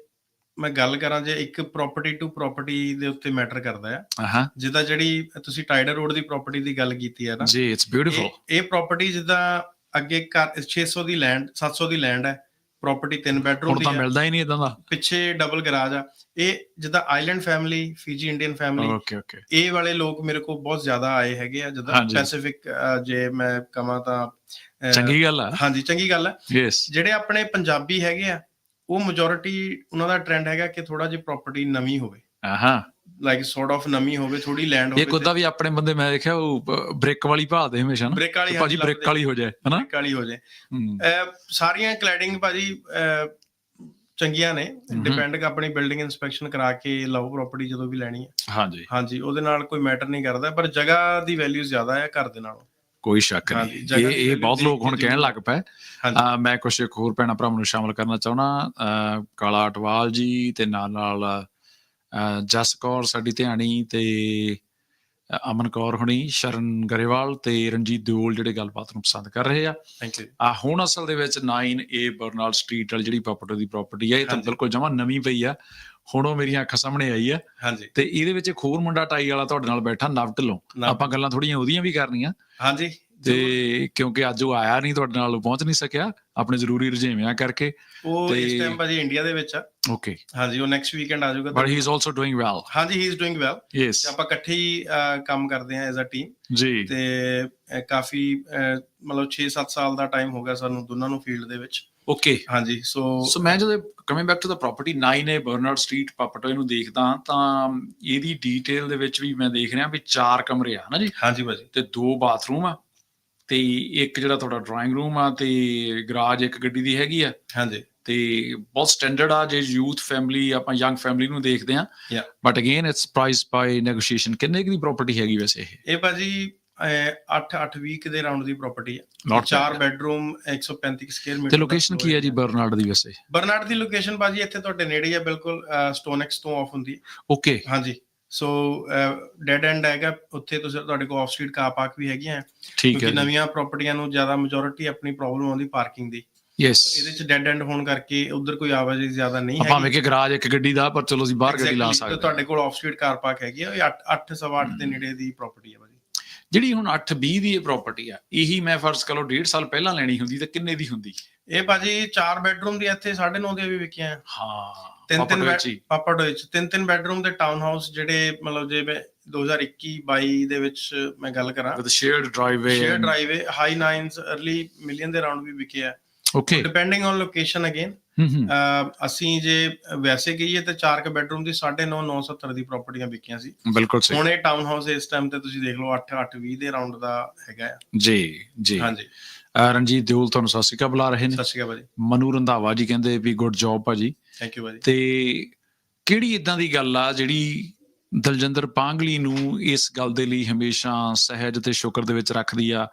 ਮੈਂ ਗੱਲ ਕਰਾਂ ਜੇ ਇੱਕ ਪ੍ਰਾਪਰਟੀ ਟੂ ਪ੍ਰਾਪਰਟੀ ਦੇ ਉੱਤੇ ਮੈਟਰ ਕਰਦਾ ਹੈ ਹਾਂ ਜਿੱਦਾਂ ਜਿਹੜੀ ਤੁਸੀਂ ਟਾਈਡਰ ਰੋਡ ਦੀ ਪ੍ਰਾਪਰਟੀ ਦੀ ਗੱਲ ਕੀਤੀ ਹੈ ਨਾ। ਜੀ ਇਟਸ ਬਿਊਟੀਫੁਲ ਇਹ- ਪ੍ਰਾਪਰਟੀ ਜਿੱਦਾਂ ਅੱਗੇ ਘਰ 600 ਦੀ ਲੈਂਡ 700 ਦੀ ਲੈਂਡ ਹੈ। ਪ੍ਰਾਪਰਟੀ ਤਿੰਨ ਬੈਡਰੂਮ ਹੁਣ ਦੀ ਤਾਂ ਹੈ। ਮਿਲਦਾ ਹੀ ਨਹੀਂ ਇਦਾਂ ਦਾ। ਪਿੱਛੇ ਡਬਲ ਗਰਾਜ ਆ। ਇਹ ਜਿੱਦਾਂ island family Fiji Indian family okay okay ਇਹ ਵਾਲੇ ਲੋਕ ਮੇਰੇ ਕੋਲ ਬਹੁਤ ਜ਼ਿਆਦਾ ਆਏ ਹੈਗੇ ਆ। ਜਿੱਦਾਂ। ਪੈਸੀਫਿਕ ਜੇ ਮੈਂ ਕਹਾਂ ਤਾਂ ਚੰਗੀ ਗੱਲ ਆ। ਹਾਂਜੀ ਚੰਗੀ ਗੱਲ ਯੈਸ ਜਿਹੜੇ ਆਪਣੇ ਪੰਜਾਬੀ ਹੈਗੇ ਆ ਉਹ ਮੈਜੋਰਿਟੀ ਉਹਨਾਂ ਦਾ ਟ੍ਰੈਂਡ ਹੈਗਾ ਕਿ ਥੋੜਾ ਜਿਹਾ ਪ੍ਰਾਪਰਟੀ ਨਵੀਂ ਹੋਵੇ। ਹਾਂ ਲਾਈਕ ਸੋਰਟ ਆਫ ਨਵੀਂ ਹੋਵੇ ਥੋੜੀ ਲੈਂਡ ਹੋਵੇ ਇੱਕ ਉਹਦਾ ਵੀ ਆਪਣੇ ਬੰਦੇ ਮੈਂ ਦੇਖਿਆ ਉਹ ਬ੍ਰੇਕ ਵਾਲੀ ਭਾਲਦੇ ਹਮੇਸ਼ਾ ਨਾ ਭਾਜੀ ਬ੍ਰੇਕ ਵਾਲੀ ਹੋ ਜਾਏ ਹਨਾ? ਬ੍ਰੇਕ ਵਾਲੀ ਹੋ ਜਾਏ। ਸਾਰੀਆਂ ਕਲੈਡਿੰਗ ਭਾਜੀ ਚੰਗੀਆਂ ਨੇ। ਹਮਮ। ਡਿਪੈਂਡ ਆਪਣੀ ਬਿਲਡਿੰਗ ਇਨਸਪੈਕਸ਼ਨ ਕਰਾ ਕੇ ਲਓ ਪ੍ਰਾਪਰਟੀ ਜਦੋਂ ਵੀ ਲੈਣੀ ਹੈ। ਹਾਂਜੀ। ਹਾਂਜੀ ਉਹਦੇ ਨਾਲ ਕੋਈ ਮੈਟਰ ਨਹੀਂ ਕਰਦਾ ਪਰ ਜਗ੍ਹਾ ਦੀ ਵੈਲਿਊ ਜ਼ਿਆਦਾ ਹੈ ਘਰ ਦੇ ਨਾਲੋਂ। ਕੋਈ ਸ਼ੱਕ ਨਹੀਂ। ਇਹ ਇਹ ਬਹੁਤ ਲੋਕ ਹੁਣ ਕਹਿਣ ਲੱਗ ਪਏ। ਮੈਂ ਕੁਝ ਇੱਕ ਹੋਰ ਭੈਣਾਂ ਭਰਾਵਾਂ ਨੂੰ ਸ਼ਾਮਲ ਕਰਨਾ ਚਾਹਣਾ ਕਾਲਾ ਅਟਵਾਲ ਜੀ ਤੇ ਨਾਲ ਨਾਲ ਅਹ, ਜਸ ਕੌਰ ਸਾਡੀ ਧਿਆਣੀ ਤੇ ਅਮਨ ਕੌਰ ਹੁਣੀ ਸ਼ਰਨ ਗਰੇਵਾਲ ਤੇ ਰਣਜੀਤ ਦਿਓਲ ਜਿਹੜੇ ਗੱਲਬਾਤ ਨੂੰ ਪਸੰਦ ਕਰ ਰਹੇ ਆ। ਥੈਂਕ ਯੂ ਆ ਹੁਣ ਅਸਲ ਦੇ ਵਿੱਚ 9A ਬਰਨਾਲ ਸਟਰੀਟ ਵਾਲੀ ਜਿਹੜੀ ਪ੍ਰਾਪਰਟੀ ਦੀ ਪ੍ਰਾਪਰਟੀ ਆ ਇਹ ਤਾਂ। ਬਿਲਕੁਲ ਜਮਾ ਨਵੀਂ ਪਈ ਆ। ਹੁਣ ਉਹ ਮੇਰੀਆਂ ਅੱਖਾਂ ਸਾਹਮਣੇ ਆਈ ਆ। ਹਾਂਜੀ। ਤੇ ਇਹਦੇ ਵਿੱਚ ਇੱਕ ਹੋਰ ਮੁੰਡਾ ਟਾਈ ਵਾਲਾ ਤੁਹਾਡੇ ਨਾਲ ਬੈਠਾ ਨਵ ਢਿੱਲੋਂ। ਆਪਾਂ ਗੱਲਾਂ ਥੋੜੀਆਂ ਉਹਦੀਆਂ ਵੀ ਕਰਨੀਆਂ। ਹਾਂਜੀ ਤੇ ਕਿਉਂਕਿ ਅੱਜ ਉਹ ਆਇਆ ਨਹੀਂ ਤੁਹਾਡੇ ਨਾਲ ਪਹੁੰਚ ਨਹੀਂ ਸਕਿਆ। ਆਪਣੇ ਜ਼ਰੂਰੀ ਰੁਝੇਵਿਆਂ ਕਰਕੇ ਉਹ ਇਸ ਟਾਈਮ ਭਾਜੀ ਇੰਡੀਆ ਦੇ ਵਿੱਚ ਆ। ਓਕੇ ਹਾਂਜੀ ਉਹ ਨੈਕਸਟ ਵੀਕਐਂਡ ਆ ਜਾਊਗਾ but he is also doing well ਹਾਂਜੀ he is doing well yes ਆਪਾਂ ਇਕੱਠੇ ਹੀ ਕੰਮ ਕਰਦੇ ਹਾਂ ਐਜ਼ ਅ ਟੀਮ ਜੀ। ਤੇ ਕਾਫੀ ਮਤਲਬ 6-7 ਸਾਲ ਦਾ ਟਾਈਮ ਹੋ ਗਿਆ ਸਾਨੂੰ ਦੋਨਾਂ ਨੂੰ ਫੀਲਡ ਦੇ ਵਿੱਚ। ਓਕੇ ਹਾਂਜੀ ਸੋ ਸੋ ਮੈਂ ਜਦੋਂ coming back to the property 9A Bernard street Papatoetoe ਨੂੰ ਦੇਖਦਾ ਤਾਂ ਇਹਦੀ ਡੀਟੇਲ ਦੇ ਵਿੱਚ ਵੀ ਮੈਂ ਦੇਖ ਰਿਹਾ ਵੀ ਚਾਰ ਕਮਰੇ ਆ ਨਾ ਜੀ? ਹਾਂਜੀ ਭਾਜੀ। ਤੇ ਦੋ ਬਾਥਰੂਮ ਆ ਤੇ ਇੱਕ ਜਿਹੜਾ ਤੁਹਾਡਾ ਡਰਾਇੰਗ ਰੂਮ ਆ ਤੇ ਗਰਾਜ ਇੱਕ ਗੱਡੀ ਦੀ ਹੈਗੀ ਆ। ਹਾਂਜੀ। ਤੇ ਬਹੁਤ ਸਟੈਂਡਰਡ ਆ ਜੇ ਯੂਥ ਫੈਮਿਲੀ ਆਪਾਂ ਯੰਗ ਫੈਮਿਲੀ ਨੂੰ ਦੇਖਦੇ ਆ. But again it's price by negotiation ਕਿੰਨੇ ਦੀ ਪ੍ਰਾਪਰਟੀ ਹੈਗੀ ਵੈਸੇ ਇਹ? ਇਹ ਭਾਜੀ 8-8 ਵੀਕ ਦੇ ਰਾਉਂਡ ਦੀ ਪ੍ਰਾਪਰਟੀ ਹੈ ਚਾਰ. ਬੈਡਰੂਮ 135 ਸਕੁਅਰ ਮੀਟਰ ਤੇ ਲੋਕੇਸ਼ਨ ਕੀ ਹੈ ਜੀ ਬਰਨਾਰਡ ਦੀ ਵੈਸੇ? ਬਰਨਾਰਡ ਦੀ ਲੋਕੇਸ਼ਨ ਭਾਜੀ ਇੱਥੇ ਤੁਹਾਡੇ ਨੇੜੇ ਹੀ ਹੈ ਬਿਲਕੁਲ ਸਟੋਨੈਕਸ ਤੋਂ ਆਫ ਹੁੰਦੀ ਹੈ ਓਕੇ ਹਾਂਜੀ। ਸੋ ਡੈਡ ਐਂਡ ਹੈਗਾ ਉੱਥੇ ਤੁਸੀਂ ਤੁਹਾਡੇ ਕੋਲ ਆਫ ਸਟਰੀਟ ਕਾਰ ਪਾਰਕ ਵੀ ਹੈਗੀਆਂ ਹੈ। ਠੀਕ ਹੈ ਕਿਉਂਕਿ ਨਵੀਆਂ ਪ੍ਰਾਪਰਟੀਆਂ ਨੂੰ ਜ਼ਿਆਦਾ ਮੈਜੋਰਿਟੀ ਆਪਣੀ ਪ੍ਰੋਬਲਮ ਆਉਂਦੀ ਪਾਰਕਿੰਗ ਦੀ। ਯੈਸ ਇਹਦੇ ਚ ਡੈਡ ਐਂਡ ਹੋਣ ਕਰਕੇ ਉਧਰ ਕੋਈ ਆਵਾਜਾਈ ਜ਼ਿਆਦਾ ਨਹੀਂ ਆਪਾਂ ਹੈਗੀ। ਵੇਖੇ ਗਰਾਜ ਇੱਕ ਗੱਡੀ ਦਾ ਪਰ ਚਲੋ ਅਸੀਂ ਬਾਹਰ ਗੱਡੀ ਲਾ ਸਕਦੇ ਤੁਹਾਡੇ ਕੋਲ ਆਫ ਸਟਰੀਟ ਕਾਰ ਪਾਰਕ ਹੈਗੀ ਹੈ 8 8 ਸਵਾ 8 ਦੇ ਨੇੜੇ ਦੀ ਪ੍ਰਾਪਰਟੀ ਹੈ ਜਿਹੜੀ ਹੁਣ 820 ਦੀ ਇਹ ਪ੍ਰਾਪਰਟੀ ਆ ਇਹੀ ਮੈਂ ਫਰਜ਼ ਕਰੋ 1.5 ਸਾਲ ਪਹਿਲਾਂ ਲੈਣੀ ਹੁੰਦੀ ਤਾਂ ਕਿੰਨੇ ਦੀ ਹੁੰਦੀ? ਇਹ ਭਾਜੀ 4 ਬੈਡਰੂਮ ਦੀ ਇੱਥੇ 9.5 ਦੇ ਵੀ ਵਿਕੀਆਂ ਹੈ ਹਾਂ ਤਿੰਨ ਤਿੰਨ ਪਾਪਾ ਪਾਪਾਡੋਏ ਚ ਤਿੰਨ ਤਿੰਨ ਬੈਡਰੂਮ ਦੇ ਟਾਊਨ ਹਾਊਸ ਜਿਹੜੇ ਮਤਲਬ ਜੇ ਮੈਂ 2021 22 ਦੇ ਵਿੱਚ ਮੈਂ ਗੱਲ ਕਰਾਂ। With shared driveway share driveway high nineties early million ਦੇ ਰਾਉਂਡ ਵੀ ਵਿਕੇ ਆ। Okay depending on location again ਅਸੀਂ ਜੇ ਵੈਸੇ ਕਹੀਏ ਤੇ 4 ਕ ਬੈਡਰੂਮ ਦੀ 9.5 970 ਦੀ ਪ੍ਰਾਪਰਟੀਆਂ ਵਿਕੀਆਂ ਸੀ। ਬਿਲਕੁਲ ਸਹੀ। ਹੁਣ ਇਹ ਟਾਊਨ ਹਾਊਸ ਇਸ ਟਾਈਮ ਤੇ ਤੁਸੀਂ ਦੇਖ ਲਓ 8 8 20 ਦੇ ਰਾਉਂਡ ਦਾ ਹੈਗਾ ਜੀ ਜੀ। ਹਾਂਜੀ। ਰਣਜੀਤ ਦਿਓਲ ਤੁਹਾਨੂੰ ਸਤਿ ਸ਼੍ਰੀ ਅਕਾਲ ਬੁਲਾ ਰਹੇ ਨੇ। ਸਤਿ ਸ਼੍ਰੀ ਅਕਾਲ ਭਾਜੀ। ਮਨੂ ਰੰਧਾਵਾ ਜੀ ਕਹਿੰਦੇ ਵੀ ਗੁੱਡ ਜੌਬ ਭਾਜੀ। ਥੈਂਕ ਯੂ ਭਾਜੀ। ਤੇ ਕਿਹੜੀ ਇਦਾਂ ਦੀ ਗੱਲ ਆ ਜਿਹੜੀ ਦਲਜਿੰਦਰ ਪਾਂਗਲੀ ਨੂੰ ਇਸ ਗੱਲ ਦੇ ਲਈ ਹਮੇਸ਼ਾ ਸਹਿਜ ਤੇ ਸ਼ੁਕਰ ਦੇ ਵਿੱਚ ਰੱਖਦੀ ਆ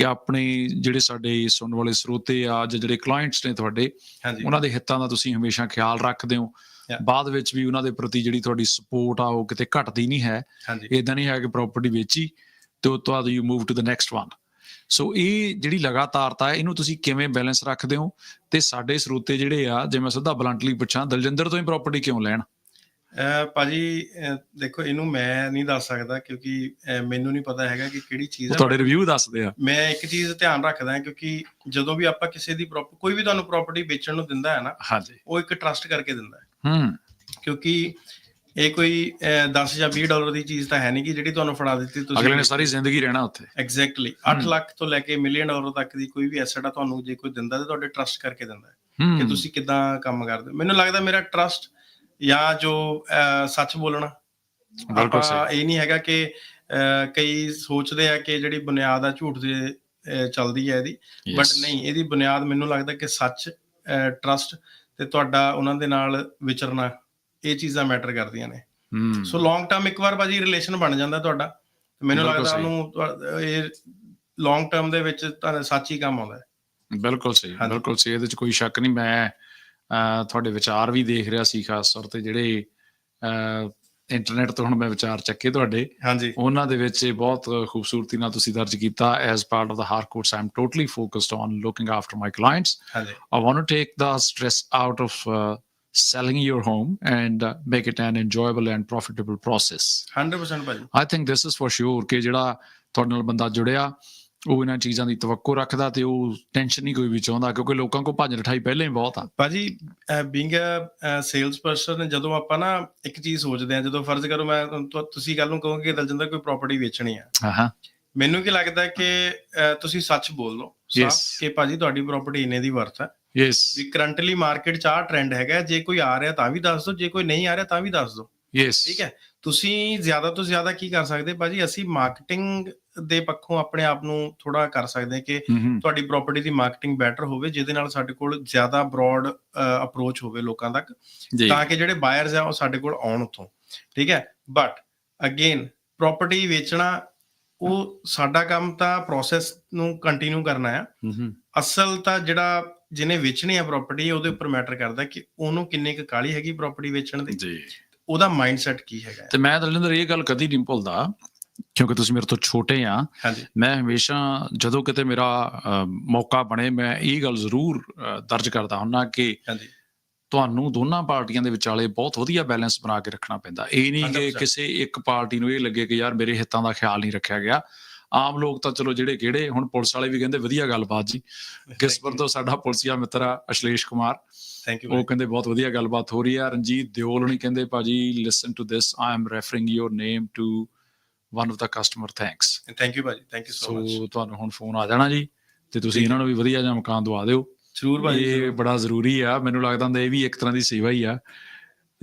ਕਿ ਆਪਣੇ ਜਿਹੜੇ ਸਾਡੇ ਸੁਣਨ ਵਾਲੇ ਸਰੋਤੇ ਆ ਜਾਂ ਜਿਹੜੇ ਕਲਾਇੰਟਸ ਨੇ ਤੁਹਾਡੇ ਉਹਨਾਂ ਦੇ ਹਿੱਤਾਂ ਦਾ ਤੁਸੀਂ ਹਮੇਸ਼ਾ ਖਿਆਲ ਰੱਖਦੇ ਹੋ. ਬਾਅਦ ਵਿੱਚ ਵੀ ਉਹਨਾਂ ਦੇ ਪ੍ਰਤੀ ਜਿਹੜੀ ਤੁਹਾਡੀ ਸਪੋਰਟ ਆ ਉਹ ਕਿਤੇ ਘਟਦੀ ਨਹੀਂ ਹੈ। ਇਦਾਂ ਨਹੀਂ ਹੈ ਕਿ ਪ੍ਰਾਪਰਟੀ ਵੇਚੀ ਤੇ ਉਸ ਤੋਂ ਬਾਅਦ you move to the next one so ਇਹ ਜਿਹੜੀ ਲਗਾਤਾਰਤਾ ਹੈ ਇਹਨੂੰ ਤੁਸੀਂ ਕਿਵੇਂ ਬੈਲੈਂਸ ਰੱਖਦੇ ਹੋ? ਤੇ ਸਾਡੇ ਸਰੋਤੇ ਜਿਹੜੇ ਆ ਜੇ ਮੈਂ ਸਿੱਧਾ ਬਲੰਟਲੀ ਪੁੱਛਾਂ ਦਲਜਿੰਦਰ ਤੋਂ ਹੀ ਪ੍ਰਾਪਰਟੀ ਕਿਉਂ ਲੈਣ? ਭਾਜੀ ਦੇਖੋ ਇਹਨੂੰ ਮੈਂ ਨਹੀਂ ਦੱਸ ਸਕਦਾ ਕਿਉਂਕਿ ਮੈਨੂੰ ਨਹੀਂ ਪਤਾ ਹੈਗਾ ਕਿ ਕਿਹੜੀ ਚੀਜ਼ ਹੈ ਤੁਹਾਡੇ ਰਿਵਿਊ ਦੱਸਦੇ ਆ। ਮੈਂ ਇੱਕ ਚੀਜ਼ ਧਿਆਨ ਰੱਖਦਾ ਹਾਂ ਕਿਉਂਕਿ ਜਦੋਂ ਵੀ ਆਪਾਂ ਕਿਸੇ ਦੀ ਪ੍ਰੋਪ ਕੋਈ ਵੀ ਤੁਹਾਨੂੰ ਪ੍ਰਾਪਰਟੀ ਵੇਚਣ ਨੂੰ ਦਿੰਦਾ ਹੈ ਨਾ ਹਾਂਜੀ। ਉਹ ਇੱਕ ਟਰਸਟ ਕਰਕੇ ਦਿੰਦਾ ਹੈ। ਹੂੰ। ਕਿਉਂਕਿ ਇਹ ਕੋਈ ਅਹ, 10 ਜਾਂ 20 ਡਾਲਰ ਦੀ ਚੀਜ਼ ਤਾਂ ਹੈ ਨਹੀਂ ਕਿ ਜਿਹੜੀ ਤੁਹਾਨੂੰ ਫੜਾ ਦਿੱਤੀ ਤੁਸੀਂ ਅਗਲੇ ਨੇ ਸਾਰੀ ਜ਼ਿੰਦਗੀ ਰਹਿਣਾ ਉੱਥੇ। ਐਗਜ਼ੈਕਟਲੀ 8 ਲੱਖ ਤੋਂ ਲੈ ਕੇ ਮਿਲੀਅਨ ਡਾਲਰ ਤੱਕ ਦੀ ਕੋਈ ਵੀ ਐਸੈਟ ਆ ਤੁਹਾਨੂੰ ਜੇ ਕੋਈ ਦਿੰਦਾ ਤੇ ਤੁਹਾਡੇ ਟਰਸਟ ਕਰਕੇ ਦਿੰਦਾ ਕਿ ਤੁਸੀਂ ਕਿਦਾਂ ਕੰਮ ਕਰਦੇ। ਮੈਨੂੰ ਲੱਗਦਾ ਮੇਰਾ ਟਰਸਟ ਜਾਂ ਜੋ ਸੱਚ ਬੋਲਣਾ। ਬਿਲਕੁਲ ਸਹੀ। ਇਹ ਨਹੀਂ ਹੈਗਾ ਕਿ ਕਈ ਸੋਚਦੇ ਆ ਕਿ ਜਿਹੜੀ ਬੁਨਿਆਦ ਆ ਝੂਠ ਦੇ ਚੱਲਦੀ ਹੈ ਇਹਦੀ। ਬਟ. ਨਹੀਂ ਇਹਦੀ ਬੁਨਿਆਦ ਮੈਨੂੰ ਲੱਗਦਾ ਕਿ ਸੱਚ ਟਰਸਟ ਤੇ ਤੁਹਾਡਾ ਉਹਨਾਂ ਦੇ ਨਾਲ ਵਿਚਰਨਾ ਇਹ ਚੀਜ਼ਾਂ ਮੈਟਰ ਕਰਦੀਆਂ ਨੇ। ਸੋ ਲੌਂਗ ਟਰਮ ਇੱਕ ਵਾਰ ਭਾਜੀ ਰਿਲੇਸ਼ਨ ਬਣ ਜਾਂਦਾ ਤੁਹਾਡਾ। ਮੈਨੂੰ ਲੱਗਦਾ। ਉਹਨੂੰ ਇਹ ਲੌਂਗ ਟਰਮ ਦੇ ਵਿੱਚ ਤੁਹਾਨੂੰ ਸੱਚ ਹੀ ਕੰਮ ਆਉਂਦਾ। ਬਿਲਕੁਲ ਸਹੀ। ਬਿਲਕੁਲ ਸਹੀ। ਇਹਦੇ ਚ ਕੋਈ ਸ਼ੱਕ ਨਹੀਂ ਮੈਂ ਤੁਹਾਡੇ ਵਿਚਾਰ ਵੀ ਦੇਖ ਰਿਹਾ ਸੀ ਖਾਸ ਤੌਰ ਤੇ ਜਿਹੜੇ ਇੰਟਰਨੈਟ ਤੋਂ ਹੁਣ ਮੈਂ ਵਿਚਾਰ ਚੱਕੇ ਤੁਹਾਡੇ। ਹਾਂਜੀ। ਉਹਨਾਂ ਦੇ ਵਿੱਚ ਬਹੁਤ ਖੂਬਸੂਰਤੀ ਨਾਲ ਤੁਸੀਂ ਦਰਜ ਕੀਤਾ as part of the ਹਾਰਕੋਰਸ I am totally focused on looking after my clients ਹਾਂਜੀ। Want to take the stress out of uh, selling your home and uh, make it an enjoyable and profitable process. 100% ਭਾਜੀ। I think this is for sure ਕਿ ਜਿਹੜਾ ਤੁਹਾਡੇ ਨਾਲ ਬੰਦਾ ਜੁੜਿਆ ਉਹ ਇਹਨਾਂ ਚੀਜ਼ਾਂ ਦੀ ਤਵੱਕੋ ਰੱਖਦਾ ਤੇ ਉਹ ਟੈਨਸ਼ਨ ਨਹੀਂ ਕੋਈ ਵੀ ਚਾਹੁੰਦਾ ਕਿਉਂਕਿ ਲੋਕਾਂ ਕੋਲ ਭੱਜ ਨਠਾਈ ਪਹਿਲਾਂ ਹੀ ਬਹੁਤ ਆ। ਭਾਜੀ ਬੀਇੰਗ ਅ ਸੇਲਸ ਪਰਸਨ ਜਦੋਂ ਆਪਾਂ ਨਾ ਇੱਕ ਚੀਜ਼ ਸੋਚਦੇ ਆ ਜਦੋਂ ਫਰਜ਼ ਕਰੋ ਮੈਂ ਤੁਸੀਂ ਕੱਲ ਨੂੰ ਕਹੋਗੇ ਕਿ ਦਲਜਿੰਦਰ ਕੋਈ ਪ੍ਰਾਪਰਟੀ ਵੇਚਣੀ ਆ। ਹਾਂ ਹਾਂ। ਮੈਨੂੰ ਕੀ ਲੱਗਦਾ ਕਿ ਤੁਸੀਂ ਸੱਚ ਬੋਲ ਲਓ ਕਿ ਭਾਜੀ ਤੁਹਾਡੀ ਪ੍ਰਾਪਰਟੀ ਇੰਨੇ ਦੀ ਵਰਥ ਹੈ ਯੈਸ ਵੀ ਕਰੰਟਲੀ ਮਾਰਕੀਟ 'ਚ ਆ ਟ੍ਰੈਂਡ ਹੈਗਾ ਜੇ ਕੋਈ ਆ ਰਿਹਾ ਤਾਂ ਵੀ ਦੱਸ ਦਿਓ ਜੇ ਕੋਈ ਨਹੀਂ ਆ ਰਿਹਾ ਤਾਂ ਵੀ ਦੱਸ ਦਿਓ। ਯੈਸ ਠੀਕ ਹੈ? ਤੁਸੀਂ ਜ਼ਿਆਦਾ ਤੋਂ ਜ਼ਿਆਦਾ ਕੀ ਕਰ ਸਕਦੇ? ਭਾਜੀ ਅਸੀਂ ਮਾਰਕੀਟਿੰਗ ਦੇ ਪੱਖੋਂ ਆਪਣੇ ਆਪ ਨੂੰ ਥੋੜਾ ਕਰ ਸਕਦੇ ਹਾਂ ਕਿ ਤੁਹਾਡੀ ਪ੍ਰਾਪਰਟੀ ਦੀ ਮਾਰਕੀਟਿੰਗ ਬੈਟਰ ਹੋਵੇ ਜਿਹਦੇ ਨਾਲ ਸਾਡੇ ਕੋਲ ਜ਼ਿਆਦਾ ਬ੍ਰੌਡ ਅਪਰੋਚ ਹੋਵੇ ਲੋਕਾਂ ਤੱਕ ਤਾਂ ਕਿ ਜਿਹੜੇ ਬਾਇਰਸ ਆ ਉਹ ਸਾਡੇ ਕੋਲ ਆਉਣ ਉੱਥੋਂ ਠੀਕ ਹੈ? ਬਟ ਅਗੇਨ ਪ੍ਰਾਪਰਟੀ ਵੇਚਣਾ ਉਹ ਸਾਡਾ ਕੰਮ ਤਾਂ ਪ੍ਰੋਸੈਸ ਨੂੰ ਕੰਟੀਨਿਊ ਕਰਨਾ ਆ। ਅਸਲ ਤਾਂ ਜਿਹੜਾ ਜਿਹਨੇ ਵੇਚਣੀ ਆ ਪ੍ਰਾਪਰਟੀ ਉਹਦੇ ਉੱਪਰ ਮੈਟਰ ਕਰਦਾ ਕਿ ਉਹਨੂੰ ਕਿੰਨੇ ਕੁ ਕਾਲੀ ਹੈਗੀ ਪ੍ਰਾਪਰਟੀ ਵੇਚਣ ਦੀ। ਜੀ। ਉਹਦਾ ਮਾਈਂਡਸੈਟ ਕੀ ਹੈਗਾ ਤੇ ਮੈਂ ਦਲਿੰਦਰ ਇਹ ਗੱਲ ਕਦੀ ਨਹੀਂ ਭੁੱਲਦਾ ਕਿਉਂਕਿ ਤੁਸੀਂ ਮੇਰੇ ਤੋਂ ਛੋਟੇ ਆ ਮੈਂ ਹਮੇਸ਼ਾ ਜਦੋਂ ਕਿਤੇ ਮੇਰਾ ਮੌਕਾ ਬਣੇ ਮੈਂ ਇਹ ਗੱਲ ਜ਼ਰੂਰ ਦਰਜ ਕਰਦਾ ਹੁੰਨਾ ਕਿ ਤੁਹਾਨੂੰ ਦੋਨਾਂ ਪਾਰਟੀਆਂ ਦੇ ਵਿਚਾਲੇ ਬਹੁਤ ਵਧੀਆ ਬੈਲੈਂਸ ਬਣਾ ਕੇ ਰੱਖਣਾ ਪੈਂਦਾ। ਇਹ ਨਹੀਂ ਕਿ 100% ਕਿਸੇ ਇੱਕ ਪਾਰਟੀ ਨੂੰ ਇਹ ਲੱਗੇ ਕਿ ਯਾਰ ਮੇਰੇ ਹਿੱਤਾਂ ਦਾ ਖਿਆਲ ਨਹੀਂ ਰੱਖਿਆ ਗਿਆ। ਆਮ ਲੋਕ ਤਾਂ ਚਲੋ ਜਿਹੜੇ ਕਿਹੜੇ ਹੁਣ ਪੁਲਿਸ ਵਾਲੇ ਵੀ ਕਹਿੰਦੇ ਵਧੀਆ ਗੱਲਬਾਤ ਜੀ। ਕਿਸਪਰ ਤੋਂ ਸਾਡਾ ਪੁਲਸੀਆ ਮਿੱਤਰ ਆ ਅਸ਼ਲੇਸ਼ ਕੁਮਾਰ। ਥੈਂਕ ਯੂ ਉਹ ਕਹਿੰਦੇ ਬਹੁਤ ਵਧੀਆ ਗੱਲਬਾਤ ਹੋ ਰਹੀ ਆ। ਰਣਜੀਤ ਦਿਓਲ ਨਹੀਂ ਕਹਿੰਦੇ ਭਾਜੀ listen to this I am referring your name to one of the customer thanks thank you ਭਾਜੀ thank you so much so ਤੁਹਾਨੂੰ ਹੁਣ ਫੋਨ ਆ ਜਾਣਾ ਜੀ ਤੇ ਤੁਸੀਂ ਇਹਨਾਂ ਨੂੰ ਵੀ ਵਧੀਆ ਜਿਹਾ ਮਕਾਨ ਦਵਾ ਦਿਓ। ਜ਼ਰੂਰ ਭਾਜੀ ਇਹ। ਬੜਾ ਜ਼ਰੂਰੀ ਆ ਮੈਨੂੰ ਲੱਗਦਾ ਹੁੰਦਾ ਇਹ ਵੀ ਇੱਕ ਤਰ੍ਹਾਂ ਦੀ ਸੇਵਾ ਹੀ ਆ।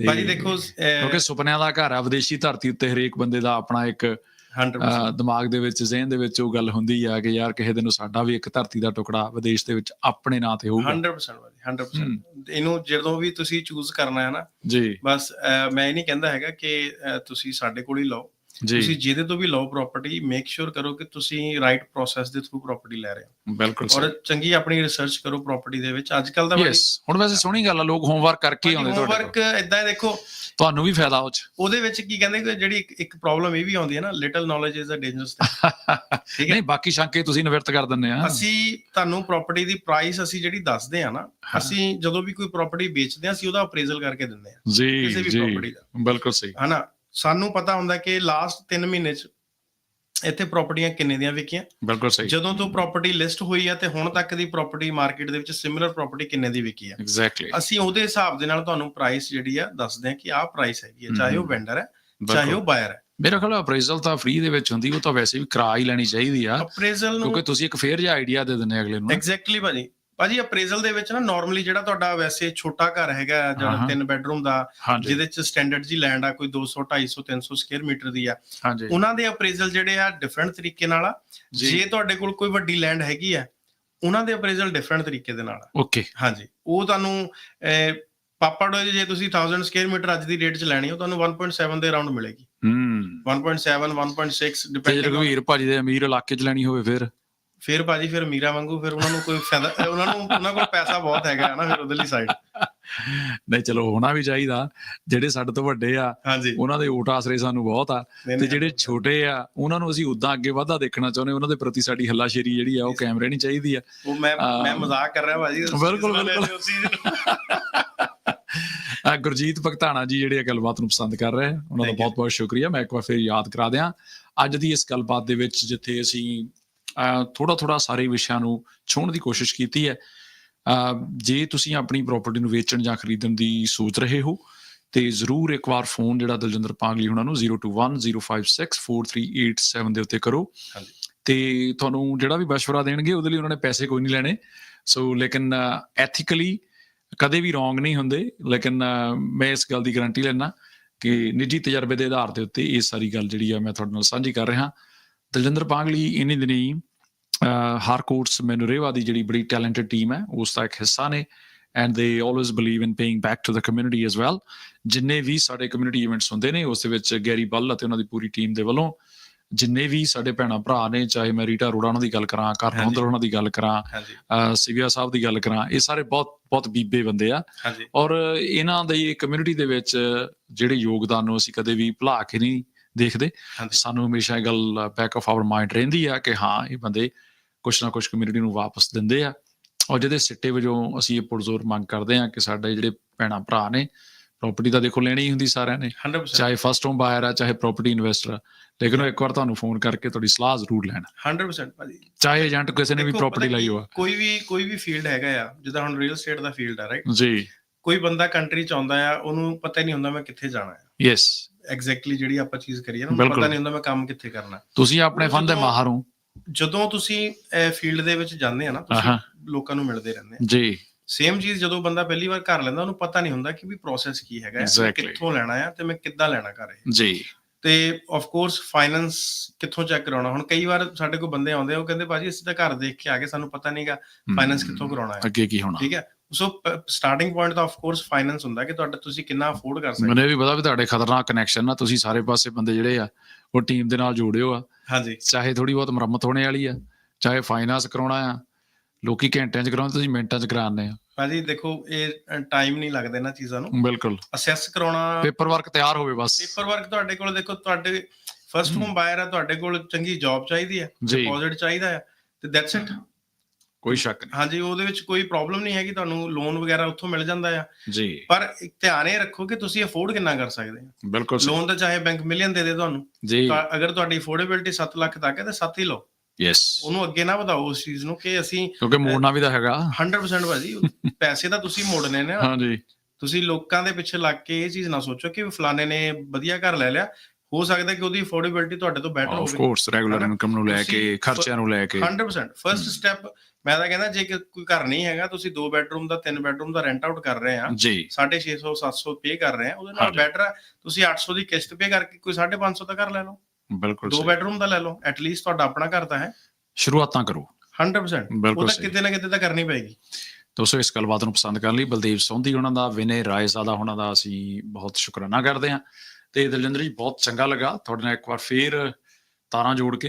ਭਾਜੀ ਦੇਖੋ ਕਿਉਂਕਿ ਸੁਪਨਿਆਂ ਦਾ ਘਰ ਆ ਵਿਦੇਸ਼ੀ ਧਰਤੀ ਉੱਤੇ ਹਰੇਕ ਬੰਦੇ ਦਾ ਆਪਣਾ ਇੱਕ 100% ਅਹ, ਦਿਮਾਗ ਦੇ ਵਿੱਚ ਜ਼ਿਹਨ ਦੇ ਵਿੱਚ ਉਹ ਗੱਲ ਹੁੰਦੀ ਆ ਕਿ ਯਾਰ ਕਿਸੇ ਦਿਨ ਨੂੰ ਸਾਡਾ ਵੀ ਇੱਕ ਧਰਤੀ ਦਾ ਟੁਕੜਾ ਵਿਦੇਸ਼ ਦੇ ਵਿੱਚ ਆਪਣੇ ਨਾਂ ਤੇ ਹੋਊਗਾ। 100% ਭਾਜੀ 100% ਇਹਨੂੰ ਜਦੋਂ ਵੀ ਤੁਸੀਂ ਚੂਜ਼ ਕਰਨਾ ਹੈ ਨਾ ਜੀ। ਬਸ ਮੈਂ ਇਹ ਨਹੀਂ ਕਹਿੰਦਾ ਹੈਗਾ ਕਿ ਤੁਸੀਂ ਸਾਡੇ ਕੋਲ ਹੀ ਲਓ। ਤੁਸੀਂ ਜਿਹਦੇ ਤੋਂ ਵੀ ਲਓ ਪ੍ਰਾਪਰਟੀ ਮੇਕ ਸ਼ੋਰ ਕਰੋ ਕਿ ਤੁਸੀਂ ਰਾਈਟ ਪ੍ਰੋਸੈਸ ਦੇ ਥਰੂ ਪ੍ਰਾਪਰਟੀ ਲੈ ਰਹੇ ਹੋ। ਬਿਲਕੁਲ ਔਰ ਚੰਗੀ ਆਪਣੀ ਰਿਸਰਚ ਕਰੋ ਪ੍ਰਾਪਰਟੀ ਦੇ ਵਿੱਚ। ਅੱਜ ਕੱਲ ਦਾ ਯੈਸ ਹੁਣ ਵੈਸੇ ਸੋਹਣੀ ਗੱਲ ਆ ਲੋਕ ਹੋਮਵਰਕ ਕਰਕੇ ਆਉਂਦੇ ਤੁਹਾਡੇ ਕੋਲ ਹੋਮਵਰਕ ਇਦਾਂ ਦੇਖੋ। ਤੁਹਾਨੂੰ ਵੀ ਫਾਇਦਾ ਉਹ ਚ। ਉਹਦੇ ਵਿੱਚ ਕੀ ਕਹਿੰਦੇ ਕਿ ਜਿਹੜੀ ਇੱਕ- ਪ੍ਰੋਬਲਮ ਇਹ ਵੀ ਆਉਂਦੀ ਹੈ ਨਾ little knowledge is a dangerous ਠੀਕ ਹੈ। ਨਹੀਂ ਬਾਕੀ ਸ਼ੰਕੇ ਤੁਸੀਂ ਨਿਵਰਤ ਕਰ ਦਿੰਦੇ ਆ। ਅਸੀਂ ਤੁਹਾਨੂੰ ਪ੍ਰਾਪਰਟੀ ਦੀ ਪ੍ਰਾਈਸ ਅਸੀਂ ਜਿਹੜੀ ਦੱਸਦੇ ਆ ਨਾ। ਅਸੀਂ ਜਦੋਂ ਵੀ ਕੋਈ ਪ੍ਰਾਪਰਟੀ ਵੇਚਦੇ ਆ ਅਸੀਂ ਉਹਦਾ ਅਪਰੇਜ਼ਲ ਕਰਕੇ ਦਿੰਦੇ ਆ। ਜੀ ਕਿਸੇ ਵੀ ਜੀ। ਪ੍ਰਾਪਰਟੀ ਦਾ। ਬਿਲਕੁਲ ਸਹੀ। ਹਨਾ? ਸਾਨੂੰ ਪਤਾ ਹੁੰਦਾ ਕਿ ਲਾਸਟ 3 ਮਹੀਨੇ ਚ ਇੱਥੇ ਪ੍ਰਾਪਰਟੀਆਂ ਕਿੰਨੇ ਦੀਆਂ ਵਿਕੀਆਂ? ਬਿਲਕੁਲ ਸਹੀ। ਜਦੋਂ ਤੋਂ ਪ੍ਰਾਪਰਟੀ ਲਿਸਟ ਹੋਈ ਆ ਤੇ ਹੁਣ ਤੱਕ ਦੀ ਪ੍ਰਾਪਰਟੀ ਮਾਰਕੀਟ ਦੇ ਵਿੱਚ ਸਿਮਿਲਰ ਪ੍ਰਾਪਰਟੀ ਕਿੰਨੇ ਦੀ ਵਿਕੀ ਆ? ਐਗਜ਼ੈਕਟਲੀ ਅਸੀਂ ਉਹਦੇ ਹਿਸਾਬ ਦੇ ਨਾਲ ਤੁਹਾਨੂੰ ਪ੍ਰਾਈਸ ਜਿਹੜੀ ਆ ਦੱਸਦੇ ਆ ਕਿ ਆਹ ਪ੍ਰਾਈਸ ਹੈਗੀ ਆ ਚਾਹੇ ਉਹ। ਵੈਂਡਰ ਹੈ ਚਾਹੇ ਉਹ ਬਾਇਰ ਹੈ। ਮੇਰਾ ਖਿਆਲ ਅਪਰੇਜ਼ਲ ਤਾਂ ਫ੍ਰੀ ਦੇ ਵਿੱਚ ਹੁੰਦੀ ਉਹ ਤਾਂ ਵੈਸੇ ਵੀ ਕਰਾ ਹੀ ਲੈਣੀ ਚਾਹੀਦੀ ਆ। ਅਪਰੇਜ਼ਲ ਨੂੰ ਕਿਉਂਕਿ ਤੁਸੀਂ ਇੱਕ ਫੇਅਰ ਜਿਹਾ ਆਈਡੀਆ ਦੇ ਦਿੰਦੇ ਅਗਲੇ ਨੂੰ ਐਗਜ਼ੈਕਟਲੀ ਭਾਜੀ। ਭਾਜੀ ਅਪਰੇਜ਼ਲ ਦੇ ਵਿੱਚ ਨਾ ਨਾਰਮਲੀ ਜਿਹੜਾ ਤੁਹਾਡਾ ਵੈਸੇ ਛੋਟਾ ਘਰ ਹੈਗਾ ਜਿਹੜਾ। ਤਿੰਨ ਬੈਡਰੂਮ ਦਾ ਜਿਹਦੇ ਚ ਸਟੈਂਡਰਡ ਜੀ ਲੈਂਡ ਆ ਕੋਈ 200 250 300 ਸਕੁਅਰ ਮੀਟਰ ਦੀ ਆ ਉਹਨਾਂ ਦੇ ਅਪਰੇਜ਼ਲ ਜਿਹੜੇ ਆ ਡਿਫਰੈਂਟ ਤਰੀਕੇ ਨਾਲ ਆ। ਜੀ। ਤੁਹਾਡੇ ਕੋਲ ਕੋਈ ਵੱਡੀ ਲੈਂਡ ਹੈਗੀ ਆ ਉਹਨਾਂ ਦੇ ਅਪਰੇਜ਼ਲ ਡਿਫਰੈਂਟ ਤਰੀਕੇ ਦੇ ਨਾਲ ਆ। ਓਕੇ ਹਾਂਜੀ। ਉਹ ਤੁਹਾਨੂੰ ਪਾਪੜ ਜੇ ਤੁਸੀਂ 1000 ਸਕੁਅਰ ਮੀਟਰ ਅੱਜ ਦੀ ਡੇਟ 'ਚ ਲੈਣੀ ਹੋ ਤੁਹਾਨੂੰ 1.7 ਦੇ ਅਰਾਊਂਡ ਮਿਲੇਗੀ। ਹੂੰ। 1.7 1.6 ਤੇ ਜੇ ਰਘਵੀਰ ਭਾਜੀ ਦੇ ਅਮੀਰ ਇਲਾਕੇ ਚ ਲੈਣੀ ਹੋਵੇ ਫਿਰ? ਫਿਰ ਬਾਜੀ ਫਿਰ ਮੀਰਾ ਵਾਂਗੂ ਫਿਰ ਉਹਨਾਂ ਨੂੰ ਕੋਈ ਫਾਇਦਾ ਉਹਨਾਂ ਨੂੰ ਉਹਨਾਂ ਕੋਲ ਪੈਸਾ ਬਹੁਤ ਹੈਗਾ ਨਾ ਫਿਰ ਉਧਰਲੀ ਸਾਈਡ ਨਹੀਂ ਚਲੋ ਹੋਣਾ ਵੀ ਚਾਹੀਦਾ। ਜਿਹੜੇ ਸਾਡੇ ਤੋਂ ਵੱਡੇ ਆ ਉਹਨਾਂ ਦੇ ਓਟ ਆਸਰੇ ਸਾਨੂੰ ਬਹੁਤ ਆ। ਤੇ ਜਿਹੜੇ ਛੋਟੇ ਆ ਉਹਨਾਂ ਨੂੰ ਅਸੀਂ ਉਦਾਂ ਅੱਗੇ ਵਾਧਾ ਦੇਖਣਾ ਚਾਹੁੰਦੇ ਉਹਨਾਂ ਦੇ ਪ੍ਰਤੀ ਸਾਡੀ ਹੱਲਾਸ਼ੇਰੀ ਜਿਹੜੀ ਆ ਉਹ ਕੈਮਰੇ ਨਹੀਂ ਚਾਹੀਦੀ ਆ। ਉਹ ਮੈਂ ਮੈਂ ਮਜ਼ਾਕ ਕਰ ਰਿਹਾ ਬਾਜੀ ਬਿਲਕੁਲ, ਬਿਲਕੁਲ। ਅਹ ਗੁਰਜੀਤ ਭਗਤਾਣਾ ਜੀ ਜਿਹੜੇ ਗੱਲਬਾਤ ਨੂੰ ਪਸੰਦ ਕਰ ਰਹੇ ਆ। ਉਹਨਾਂ ਦਾ. ਬਹੁਤ ਬਹੁਤ ਸ਼ੁਕਰੀਆ। ਮੈਂ ਇੱਕ ਵਾਰ ਫਿਰ ਯਾਦ ਕਰਾ ਦਿਆਂ। ਅੱਜ ਦੀ ਇਸ ਗੱਲਬਾਤ ਦੇ ਵਿੱਚ ਜਿੱਥੇ ਅਸੀਂ ਥੋੜਾ ਥੋੜਾ ਸਾਰੇ ਵਿਸ਼ਿਆਂ ਨੂੰ ਛੋਣ ਦੀ ਕੋਸ਼ਿਸ਼ ਕੀਤੀ ਹੈ। ਜੇ ਤੁਸੀਂ ਆਪਣੀ ਪ੍ਰਾਪਰਟੀ ਨੂੰ ਵੇਚਣ ਜਾਂ ਖਰੀਦਣ ਦੀ ਸੋਚ ਰਹੇ ਹੋ ਤੇ ਜ਼ਰੂਰ ਇੱਕ ਵਾਰ ਫੋਨ ਜਿਹੜਾ ਦਲਜਿੰਦਰ ਪਾਂਗਲੀ ਉਹਨਾਂ ਨੂੰ 0210564387 ਦੇ ਉੱਤੇ ਕਰੋ। ਹਾਂਜੀ। ਤੇ ਤੁਹਾਨੂੰ ਜਿਹੜਾ ਵੀ ਬਸ਼ਵਰਾ ਦੇਣਗੇ ਉਹਦੇ ਲਈ ਉਹਨਾਂ ਨੇ ਪੈਸੇ ਕੋਈ ਨਹੀਂ ਲੈਣੇ। ਸੋ ਲੇਕਿਨ ਐਥੀਕਲੀ ਕਦੇ ਵੀ ਰੋਂਗ ਨਹੀਂ ਹੁੰਦੇ। ਲੇਕਿਨ ਮੈਂ ਇਸ ਗੱਲ ਦੀ ਗਰੰਟੀ ਲੈਣਾ ਕਿ ਨਿੱਜੀ ਤਜਰਬੇ ਦੇ ਆਧਾਰ ਦੇ ਉੱਤੇ ਇਹ ਸਾਰੀ ਗੱਲ ਜਿਹੜੀ ਆ ਮੈਂ ਤੁਹਾਡੇ ਨਾਲ ਸਾਂਝੀ ਕਰ ਰਿਹਾ। ਦਲਜਿੰਦਰ ਪਾਂਗਲੀ ਇਹਨੇ ਦਿਨੀ ਹਾਰਕੋਟਸ ਮੈਨੂਰੇਵਾ ਦੀ ਜਿਹੜੀ ਬੜੀ ਟੈਲੈਂਟਡ ਟੀਮ ਹੈ ਉਸ ਦਾ ਇੱਕ ਹਿੱਸਾ ਨੇ and they always believe in paying back to the community as well ਜਿੰਨੇ ਵੀ ਸਾਡੇ ਕਮਿਊਨਿਟੀ ਇਵੈਂਟਸ ਹੁੰਦੇ ਨੇ ਉਸ ਦੇ ਵਿੱਚ ਗੈਰੀ ਬੱਲ ਅਤੇ ਉਹਨਾਂ ਦੀ ਪੂਰੀ ਟੀਮ ਦੇ ਵੱਲੋਂ ਜਿੰਨੇ ਵੀ ਸਾਡੇ ਭੈਣਾ ਭਰਾ ਨੇ ਚਾਹੇ ਮੈਂ ਰੀਟਾ ਅਰੋੜਾ ਉਹਨਾਂ ਦੀ ਗੱਲ ਕਰਾਂ ਕਰਨ। ਹੁੰਦਰ ਉਹਨਾਂ ਦੀ ਗੱਲ ਕਰਾਂ ਸਿਵਿਆ ਸਾਹਿਬ ਦੀ ਗੱਲ ਕਰਾਂ ਇਹ ਸਾਰੇ ਬਹੁਤ ਬਹੁਤ ਬੀਬੇ ਬੰਦੇ ਆ। ਔਰ ਇਹਨਾਂ ਦੀ ਕਮਿਊਨਿਟੀ ਦੇ ਵਿੱਚ ਜਿਹੜੇ ਯੋਗਦਾਨ ਨੂੰ ਅਸੀਂ ਕਦੇ ਵੀ ਭੁਲਾ ਕੇ ਨਹੀਂ ਦੇਖਦੇ। ਸਾਨੂੰ ਹਮੇਸ਼ਾ ਇਹ ਗੱਲ ਬੈਕ ਆਫ ਆਵਰ ਮਾਈਂਡ ਰਹਿੰਦੀ ਆ ਕਿ ਹਾਂ ਇਹ ਬੰਦੇ ਕੁਛ ਨਾ ਕੁਛ ਕਮਿਊਨਿਟੀ ਨੂੰ ਵਾਪਸ ਦਿੰਦੇ ਆ। ਔਰ ਜਿਹਦੇ ਸਿੱਟੇ ਵਜੋਂ ਅਸੀਂ ਇਹ ਪੁਰਜ਼ੋਰ ਮੰਗ ਕਰਦੇ ਆ ਕਿ ਸਾਡੇ ਜਿਹੜੇ ਭੈਣਾ ਭਰਾ ਨੇ ਪ੍ਰਾਪਰਟੀ ਤਾਂ ਦੇਖੋ ਲੈਣੀ ਹੀ ਹੁੰਦੀ ਸਾਰਿਆਂ ਨੇ। 100% ਚਾਹੇ ਫਸਟ ਹੋਮ ਬਾਇਰ ਆ ਚਾਹੇ ਪ੍ਰਾਪਰਟੀ ਇਨਵੈਸਟਰ ਆ। ਲੇਕਿਨ ਉਹ ਇੱਕ ਵਾਰ ਤੁਹਾਨੂੰ ਫੋਨ ਕਰਕੇ ਤੁਹਾਡੀ ਸਲਾਹ ਜ਼ਰੂਰ ਲੈਣ। 100% ਭਾਜੀ। ਚਾਹੇ ਏਜੰਟ ਕਿਸੇ ਨੇ ਵੀ ਪ੍ਰਾਪਰਟੀ ਲਈ ਹੋਆ ਕੋਈ ਵੀ ਕੋਈ ਵੀ ਫੀਲਡ ਹੈਗਾ ਆ ਜਿੱਦਾਂ ਹੁਣ ਰੀਅਲ ਏਸਟੇਟ ਦਾ ਫੀਲਡ ਆ ਰਾਈਟ ਜੀ। ਕੋਈ ਬੰਦਾ ਕੰਟਰੀ ਚ ਆਉਂਦਾ ਆ ਉਹਨੂੰ ਪਤਾ ਹੀ ਨਹੀਂ ਹੁੰਦਾ ਮੈਂ ਕਿੱਥੇ ਜਾਣਾ ਹੈ ਯੈਸ ਐਗਜ਼ੈਕਟਲੀ ਜਿਹੜੀ ਆਪਾਂ ਚੀਜ਼ ਕਰੀਏ ਨਾ ਬਿਲਕੁਲ। ਪਤਾ ਨਹੀਂ ਹੁੰਦਾ ਮੈਂ ਕੰਮ ਕਿੱਥੇ ਕਰਨਾ। ਤੁਸੀਂ ਆਪਣੇ ਫਨ ਦੇ ਮਾਹਰ ਹੋ। ਜਦੋਂ ਤੁਸੀਂ ਫੀਲਡ ਦੇ ਵਿੱਚ ਜਾਂਦੇ ਆ ਨਾ ਤੁਸੀਂ। ਲੋਕਾਂ ਨੂੰ ਮਿਲਦੇ ਰਹਿੰਦੇ ਆ। ਜੀ। ਸੇਮ ਚੀਜ਼ ਜਦੋਂ ਬੰਦਾ ਪਹਿਲੀ ਵਾਰ ਘਰ ਲੈਂਦਾ ਉਹਨੂੰ ਪਤਾ ਨਹੀਂ ਹੁੰਦਾ ਕਿ ਵੀ ਪ੍ਰੋਸੈਸ ਕੀ ਹੈਗਾ. ਕਿੱਥੋਂ ਲੈਣਾ ਆ ਤੇ ਮੈਂ ਕਿੱਦਾਂ ਲੈਣਾ ਘਰ ਇਹ। ਜੀ। ਤੇ ਆਫ ਕੋਰਸ ਫਾਈਨੈਂਸ ਕਿੱਥੋਂ ਚੈੱਕ ਕਰਾਉਣਾ? ਹੁਣ ਕਈ ਵਾਰ ਸਾਡੇ ਕੋਲ ਬੰਦੇ ਆਉਂਦੇ ਆ ਉਹ ਕਹਿੰਦੇ ਬਾਜੀ ਅਸੀਂ ਤਾਂ ਘਰ ਦੇਖ ਕੇ ਆ ਗਏ ਸਾਨੂੰ ਪਤਾ ਨਹੀਂਗਾ ਫਾਈਨੈਂਸ ਕਿੱਥੋਂ ਕਰਾਉਣਾ ਹੈ। ਅੱਗੇ ਕੀ ਹੋਣਾ? ਠੀਕ ਹੈ? ਸੋ ਸਟਾਰਟਿੰਗ ਪੁਆਇੰਟ ਤਾਂ ਆਫ ਕੋਰਸ ਫਾਈਨੈਂਸ ਹੁੰਦਾ ਕਿ ਤੁਹਾਡਾ ਤੁਸੀਂ ਕਿੰਨਾ ਅਫੋਰਡ ਕਰ ਸਕਦੇ ਮੈਨੂੰ ਵੀ ਪਤਾ ਵੀ ਤੁਹਾਡੇ ਖਤਰਨਾਕ ਕਨੈਕਸ਼ਨ ਆ ਤੁਸੀਂ ਸਾਰੇ ਪਾਸੇ ਬੰਦੇ ਜਿਹੜੇ ਆ ਉਹ ਟੀਮ ਦੇ ਨਾਲ ਜੋੜਿਓ ਆ। ਹਾਂਜੀ। ਚਾਹੇ ਥੋੜੀ ਬਹੁਤ ਮੁਰੰਮਤ ਹੋਣੇ ਵਾਲੀ ਆ ਚਾਹੇ ਫਾਈਨਾਂਸ ਕਰਾਉਣਾ ਆ ਲੋਕੀ ਘੰਟਿਆਂ 'ਚ ਕਰਾਉਂਦੇ ਤੁਸੀਂ ਮਿੰਟਾਂ 'ਚ ਕਰਾਉਂਦੇ ਆ। ਭਾਜੀ ਦੇਖੋ ਇਹ ਟਾਈਮ ਨਹੀਂ ਲੱਗਦਾ ਇਹਨਾਂ ਚੀਜ਼ਾਂ ਨੂੰ। ਬਿਲਕੁਲ। ਅਸੈਸ ਕਰਾਉਣਾ ਪੇਪਰ ਵਰਕ ਤਿਆਰ ਹੋਵੇ ਬਸ। ਪੇਪਰ ਵਰਕ ਤੁਹਾਡੇ ਕੋਲ ਦੇਖੋ ਤੁਹਾਡੇ ਫਰਸਟ ਹੋਮ ਬਾਇਰ ਹੈ ਤੁਹਾਡੇ ਕੋਲ ਚੰਗੀ ਜੌਬ ਚਾਹੀਦੀ ਜੀ। ਡਿਪੋਜ਼ਿਟ ਚਾਹੀਦਾ ਹੈ ਤੇ ਦੈਟਸ ਇਟ ਕੋਈ ਸ਼ੱਕ ਹਾਂਜੀ ਉਹਦੇ ਵਿੱਚ ਕੋਈ ਪ੍ਰੋਬਲਮ ਨਹੀਂ ਹੈਗੀ ਤੁਹਾਨੂੰ ਲੋਨ ਵਗੈਰਾ ਉੱਥੋਂ ਮਿਲ ਜਾਂਦਾ ਆ। ਨਹੀਂ ਜੀ। ਪਰ ਧਿਆਨ ਇਹ ਰੱਖੋ ਕਿ ਤੁਸੀਂ ਅਫੋਰਡ ਕਿੰਨਾ ਕਰ ਸਕਦੇ ਹੋ ਬਿਲਕੁਲ। ਲੋਨ ਤਾਂ ਚਾਹੇ ਬੈਂਕ ਮਿਲੀਅਨ ਦੇ ਦੇ ਤੁਹਾਨੂੰ। ਜੀ। ਅਗਰ ਤੁਹਾਡੀ ਅਫੋਰਡੇਬਿਲਟੀ 7 ਲੱਖ ਤੱਕ ਹੈ ਤਾਂ 7 ਹੀ ਲਓ। ਯੈਸ ਉਹਨੂੰ ਅੱਗੇ ਨਾ ਵਧਾਓ ਉਸ ਚੀਜ਼ ਨੂੰ ਕਿ ਅਸੀਂ ਕਿਉਂਕਿ ਮੋੜਨਾ ਵੀ ਤਾਂ ਹੈਗਾ। 100% ਭਾਜੀ ਪੈਸੇ ਤਾਂ ਤੁਸੀਂ ਮੋੜਨੇ ਨਾ। ਹਾਂਜੀ। ਤੁਸੀਂ ਲੋਕਾਂ ਦੇ ਪਿੱਛੇ ਲੱਗ ਕੇ ਇਹ ਚੀਜ਼ ਨਾ ਸੋਚੋ ਕਿ ਫਲਾਣੇ ਨੇ ਵਧੀਆ ਘਰ ਲੈ ਲਿਆ ਹੋ ਸਕਦਾ ਕਿ ਉਹਦੀ ਅਫੋਰਡੇਬਿਲਟੀ ਤੁਹਾਡੇ ਤੋਂ ਬੈਟਰ ਆਫ ਹੋਵੇ। Course regular? ਇਨਕਮ ਨੂੰ ਲੈ ਕੇ ਖਰਚਿਆਂ ਨੂੰ ਲੈ ਕੇ। 100% ਫਰਸਟ ਸਟੈਪ ਮੈਂ ਤਾਂ ਕਹਿੰਦਾ ਜੇ ਕੋਈ ਘਰ ਨਹੀਂ ਹੈਗਾ ਤੁਸੀਂ 2 ਬੈਡਰੂਮ ਦਾ 3 ਬੈਡਰੂਮ ਦਾ ਰੈਂਟ ਆਊਟ ਕਰ ਰਹੇ ਆ। ਜੀ। 650 700 ਪੇ ਕਰ ਰਹੇ ਆ। ਉਹਦੇ ਨਾਲ। ਬੈਟਰ ਹੈ ਤੁਸੀਂ 800 ਦੀ ਕਿਸ਼ਤ ਪੇ ਕਰਕੇ ਕੋਈ 550 ਦਾ ਘਰ ਲੈ ਲਓ। ਬਿਲਕੁਲ 2 ਸਹੀ। ਬੈਡਰੂਮ ਦਾ ਲੈ ਲਓ। ਐਟਲੀਸਟ ਤੁਹਾਡਾ ਆਪਣਾ ਘਰ ਤਾਂ ਹੈ। ਸ਼ੁਰੂਆਤਾਂ ਕਰੋ। 100% ਉਹ ਤਾਂ। ਕਿਤੇ ਨਾ ਕਿਤੇ ਤਾਂ ਕਰਨੀ ਪਏਗੀ। ਦੋਸਤੋ ਇਸ ਗੱਲਬਾਤ ਨੂੰ ਪਸੰਦ ਕਰਨ ਲਈ ਬਲਦੇਵ ਸੌਂਦੀ ਉਹਨਾਂ ਦਾ ਵਿਨੇ ਰਾਏਜ਼ਾਦਾ ਉਹਨਾਂ ਦਾ ਅਸੀਂ ਬਹੁਤ ਸ਼ੁਕਰਾਨਾ ਕਰਦੇ ਹਾਂ। ਤੇ ਦਲਜਿੰਦਰ ਜੀ ਬਹੁਤ ਚੰਗਾ ਲੱਗਾ ਤੁਹਾਡੇ ਨਾਲ ਇੱਕ ਵਾਰ ਫੇਰ ਤਾਰਾਂ ਜੋੜ ਕੇ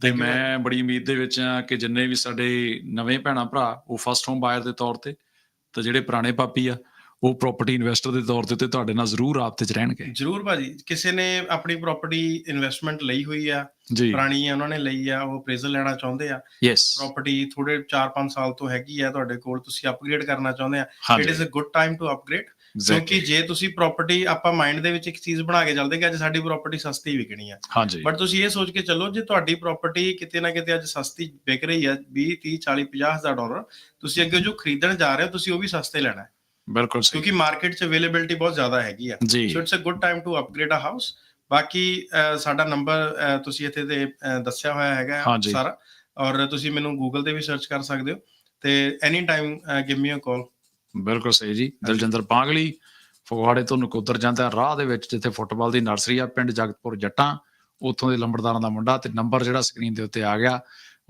ਤੇ ਮੈਂ ਬੜੀ ਉਮੀਦ ਦੇ ਵਿੱਚ ਹਾਂ ਕਿ ਜਿੰਨੇ ਵੀ ਸਾਡੇ ਨਵੇਂ ਭੈਣਾ ਭਰਾ ਉਹ ਫਸਟ ਹੋਮ ਬਾਇਰ ਦੇ ਤੌਰ ਤੇ ਤੇ ਜਿਹੜੇ ਪੁਰਾਣੇ ਪਾਪੀ ਆ ਉਹ ਪ੍ਰਾਪਰਟੀ ਇਨਵੈਸਟਰ ਦੇ ਤੌਰ ਤੇ ਤੇ ਤੁਹਾਡੇ ਨਾਲ ਜ਼ਰੂਰ ਰਾਬਤੇ 'ਚ ਰਹਿਣਗੇ। ਜ਼ਰੂਰ ਭਾਜੀ ਕਿਸੇ ਨੇ ਆਪਣੀ ਪ੍ਰਾਪਰਟੀ ਇਨਵੈਸਟਮੈਂਟ ਲਈ ਹੋਈ ਆ ਪੁਰਾਣੀ ਆ ਉਹਨਾਂ ਨੇ ਲਈ ਆ ਉਹ ਅਪਰੇਜ਼ਲ ਲੈਣਾ ਚਾਹੁੰਦੇ ਆ ਪ੍ਰਾਪਰਟੀ ਥੋੜੇ 4-5 ਸਾਲ ਤੋਂ ਹੈਗੀ ਆ ਤੁਹਾਡੇ ਕੋਲ ਤੁਸੀਂ ਅਪਗ੍ਰੇਡ ਕਰਨਾ ਚਾਹੁੰਦੇ ਆ it is a good time to upgrade ਕਿਉਂਕਿ ਜੇ ਤੁਸੀਂ ਪ੍ਰਾਪਰਟੀ ਆਪਾਂ ਮਾਈਂਡ ਦੇ ਵਿੱਚ ਇੱਕ ਚੀਜ਼ ਬਣਾ ਕੇ ਚੱਲਦੇ ਕਿ ਅੱਜ ਸਾਡੀ ਪ੍ਰਾਪਰਟੀ ਸਸਤੀ ਵਿਕਣੀ ਆ। ਹਾਂਜੀ। ਬਟ ਤੁਸੀਂ ਇਹ ਸੋਚ ਕੇ ਚੱਲੋ ਜੇ ਤੁਹਾਡੀ ਪ੍ਰਾਪਰਟੀ ਕਿਤੇ ਨਾ ਕਿਤੇ ਅੱਜ ਸਸਤੀ ਵਿਕ ਰਹੀ ਆ 20 30 40 50 ਹਜ਼ਾਰ ਡਾਲਰ ਤੁਸੀਂ ਅੱਗੇ ਜੋ ਖਰੀਦਣ ਜਾ ਰਹੇ ਹੋ ਤੁਸੀਂ ਉਹ ਵੀ ਸਸਤੇ ਲੈਣਾ ਹੈ। ਬਿਲਕੁਲ ਸਹੀ। ਕਿਉਂਕਿ ਮਾਰਕੀਟ 'ਚ ਅਵੇਲੇਬਿਲਟੀ ਬਹੁਤ ਜ਼ਿਆਦਾ ਹੈਗੀ ਆ। So it's a good time to upgrade a house ਬਾਕੀ ਸਾਡਾ ਨੰਬਰ ਤੁਸੀਂ ਇੱਥੇ ਤੇ ਦੱਸਿਆ ਹੋਇਆ ਹੈਗਾ। ਸਾਰਾ। ਔਰ ਤੁਸੀਂ ਮੈਨੂੰ ਗੂਗਲ ਤੇ ਵੀ ਸਰਚ ਕਰ ਸਕਦੇ ਹੋ। ਤੇ ਐਨੀ ਟਾਈਮ ਗਿਵ ਮੀ ਅ ਕਾਲ ਬਿਲਕੁਲ ਸਹੀ ਜੀ। ਦਲਜਿੰਦਰ ਪਾਗਲੀ ਫਗਵਾੜੇ ਤੋਂ ਨਕੋਦਰ ਜਾਂਦਾ ਰਾਹ ਦੇ ਵਿੱਚ ਜਿੱਥੇ ਫੁੱਟਬਾਲ ਦੀ ਨਰਸਰੀ ਆ ਪਿੰਡ ਜਗਤਪੁਰ ਜੱਟਾਂ ਉੱਥੋਂ ਦੇ ਲੰਬੜਦਾਰਾਂ ਦਾ ਮੁੰਡਾ ਤੇ ਨੰਬਰ ਜਿਹੜਾ ਸਕਰੀਨ ਦੇ ਉੱਤੇ ਆ ਗਿਆ।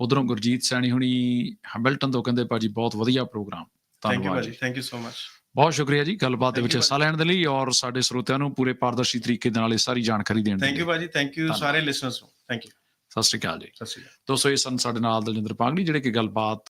ਉਧਰੋਂ ਗੁਰਜੀਤ ਸੈਣੀ ਹੁਣੀ ਹੈਮਿਲਟਨ ਤੋਂ ਕਹਿੰਦੇ ਭਾਜੀ ਬਹੁਤ ਵਧੀਆ ਪ੍ਰੋਗਰਾਮ। ਥੈਂਕ ਯੂ ਭਾਜੀ। ਥੈਂਕ ਯੂ ਸੋ ਮਚ ਬਹੁਤ ਸ਼ੁਕਰੀਆ ਜੀ ਗੱਲਬਾਤ ਦੇ ਵਿੱਚ ਹਿੱਸਾ ਲੈਣ ਦੇ ਲਈ ਔਰ ਸਾਡੇ ਸਰੋਤਿਆਂ ਨੂੰ ਪੂਰੇ ਪਾਰਦਰਸ਼ੀ ਤਰੀਕੇ ਦੇ ਨਾਲ ਇਹ ਸਾਰੀ ਜਾਣਕਾਰੀ ਦੇਣ ਦੇ ਥੈਂਕ ਲਈ। ਯੂ ਭਾਜੀ ਥੈਂਕ ਯੂ। ਸਾਰੇ ਲਿਸਨਰਸ ਨੂੰ। ਥੈਂਕ ਯੂ ਸਤਿ ਸ਼੍ਰੀ ਅਕਾਲ ਜੀ। ਸਤਿ ਸ਼੍ਰੀ ਅਕਾਲ। ਦੋਸਤੋ ਇਹ ਸਨ ਸਾਡੇ ਨਾਲ ਦਲਜਿੰਦਰ ਪਾਗਲੀ ਜਿਹੜੇ ਕਿ ਗੱਲਬਾਤ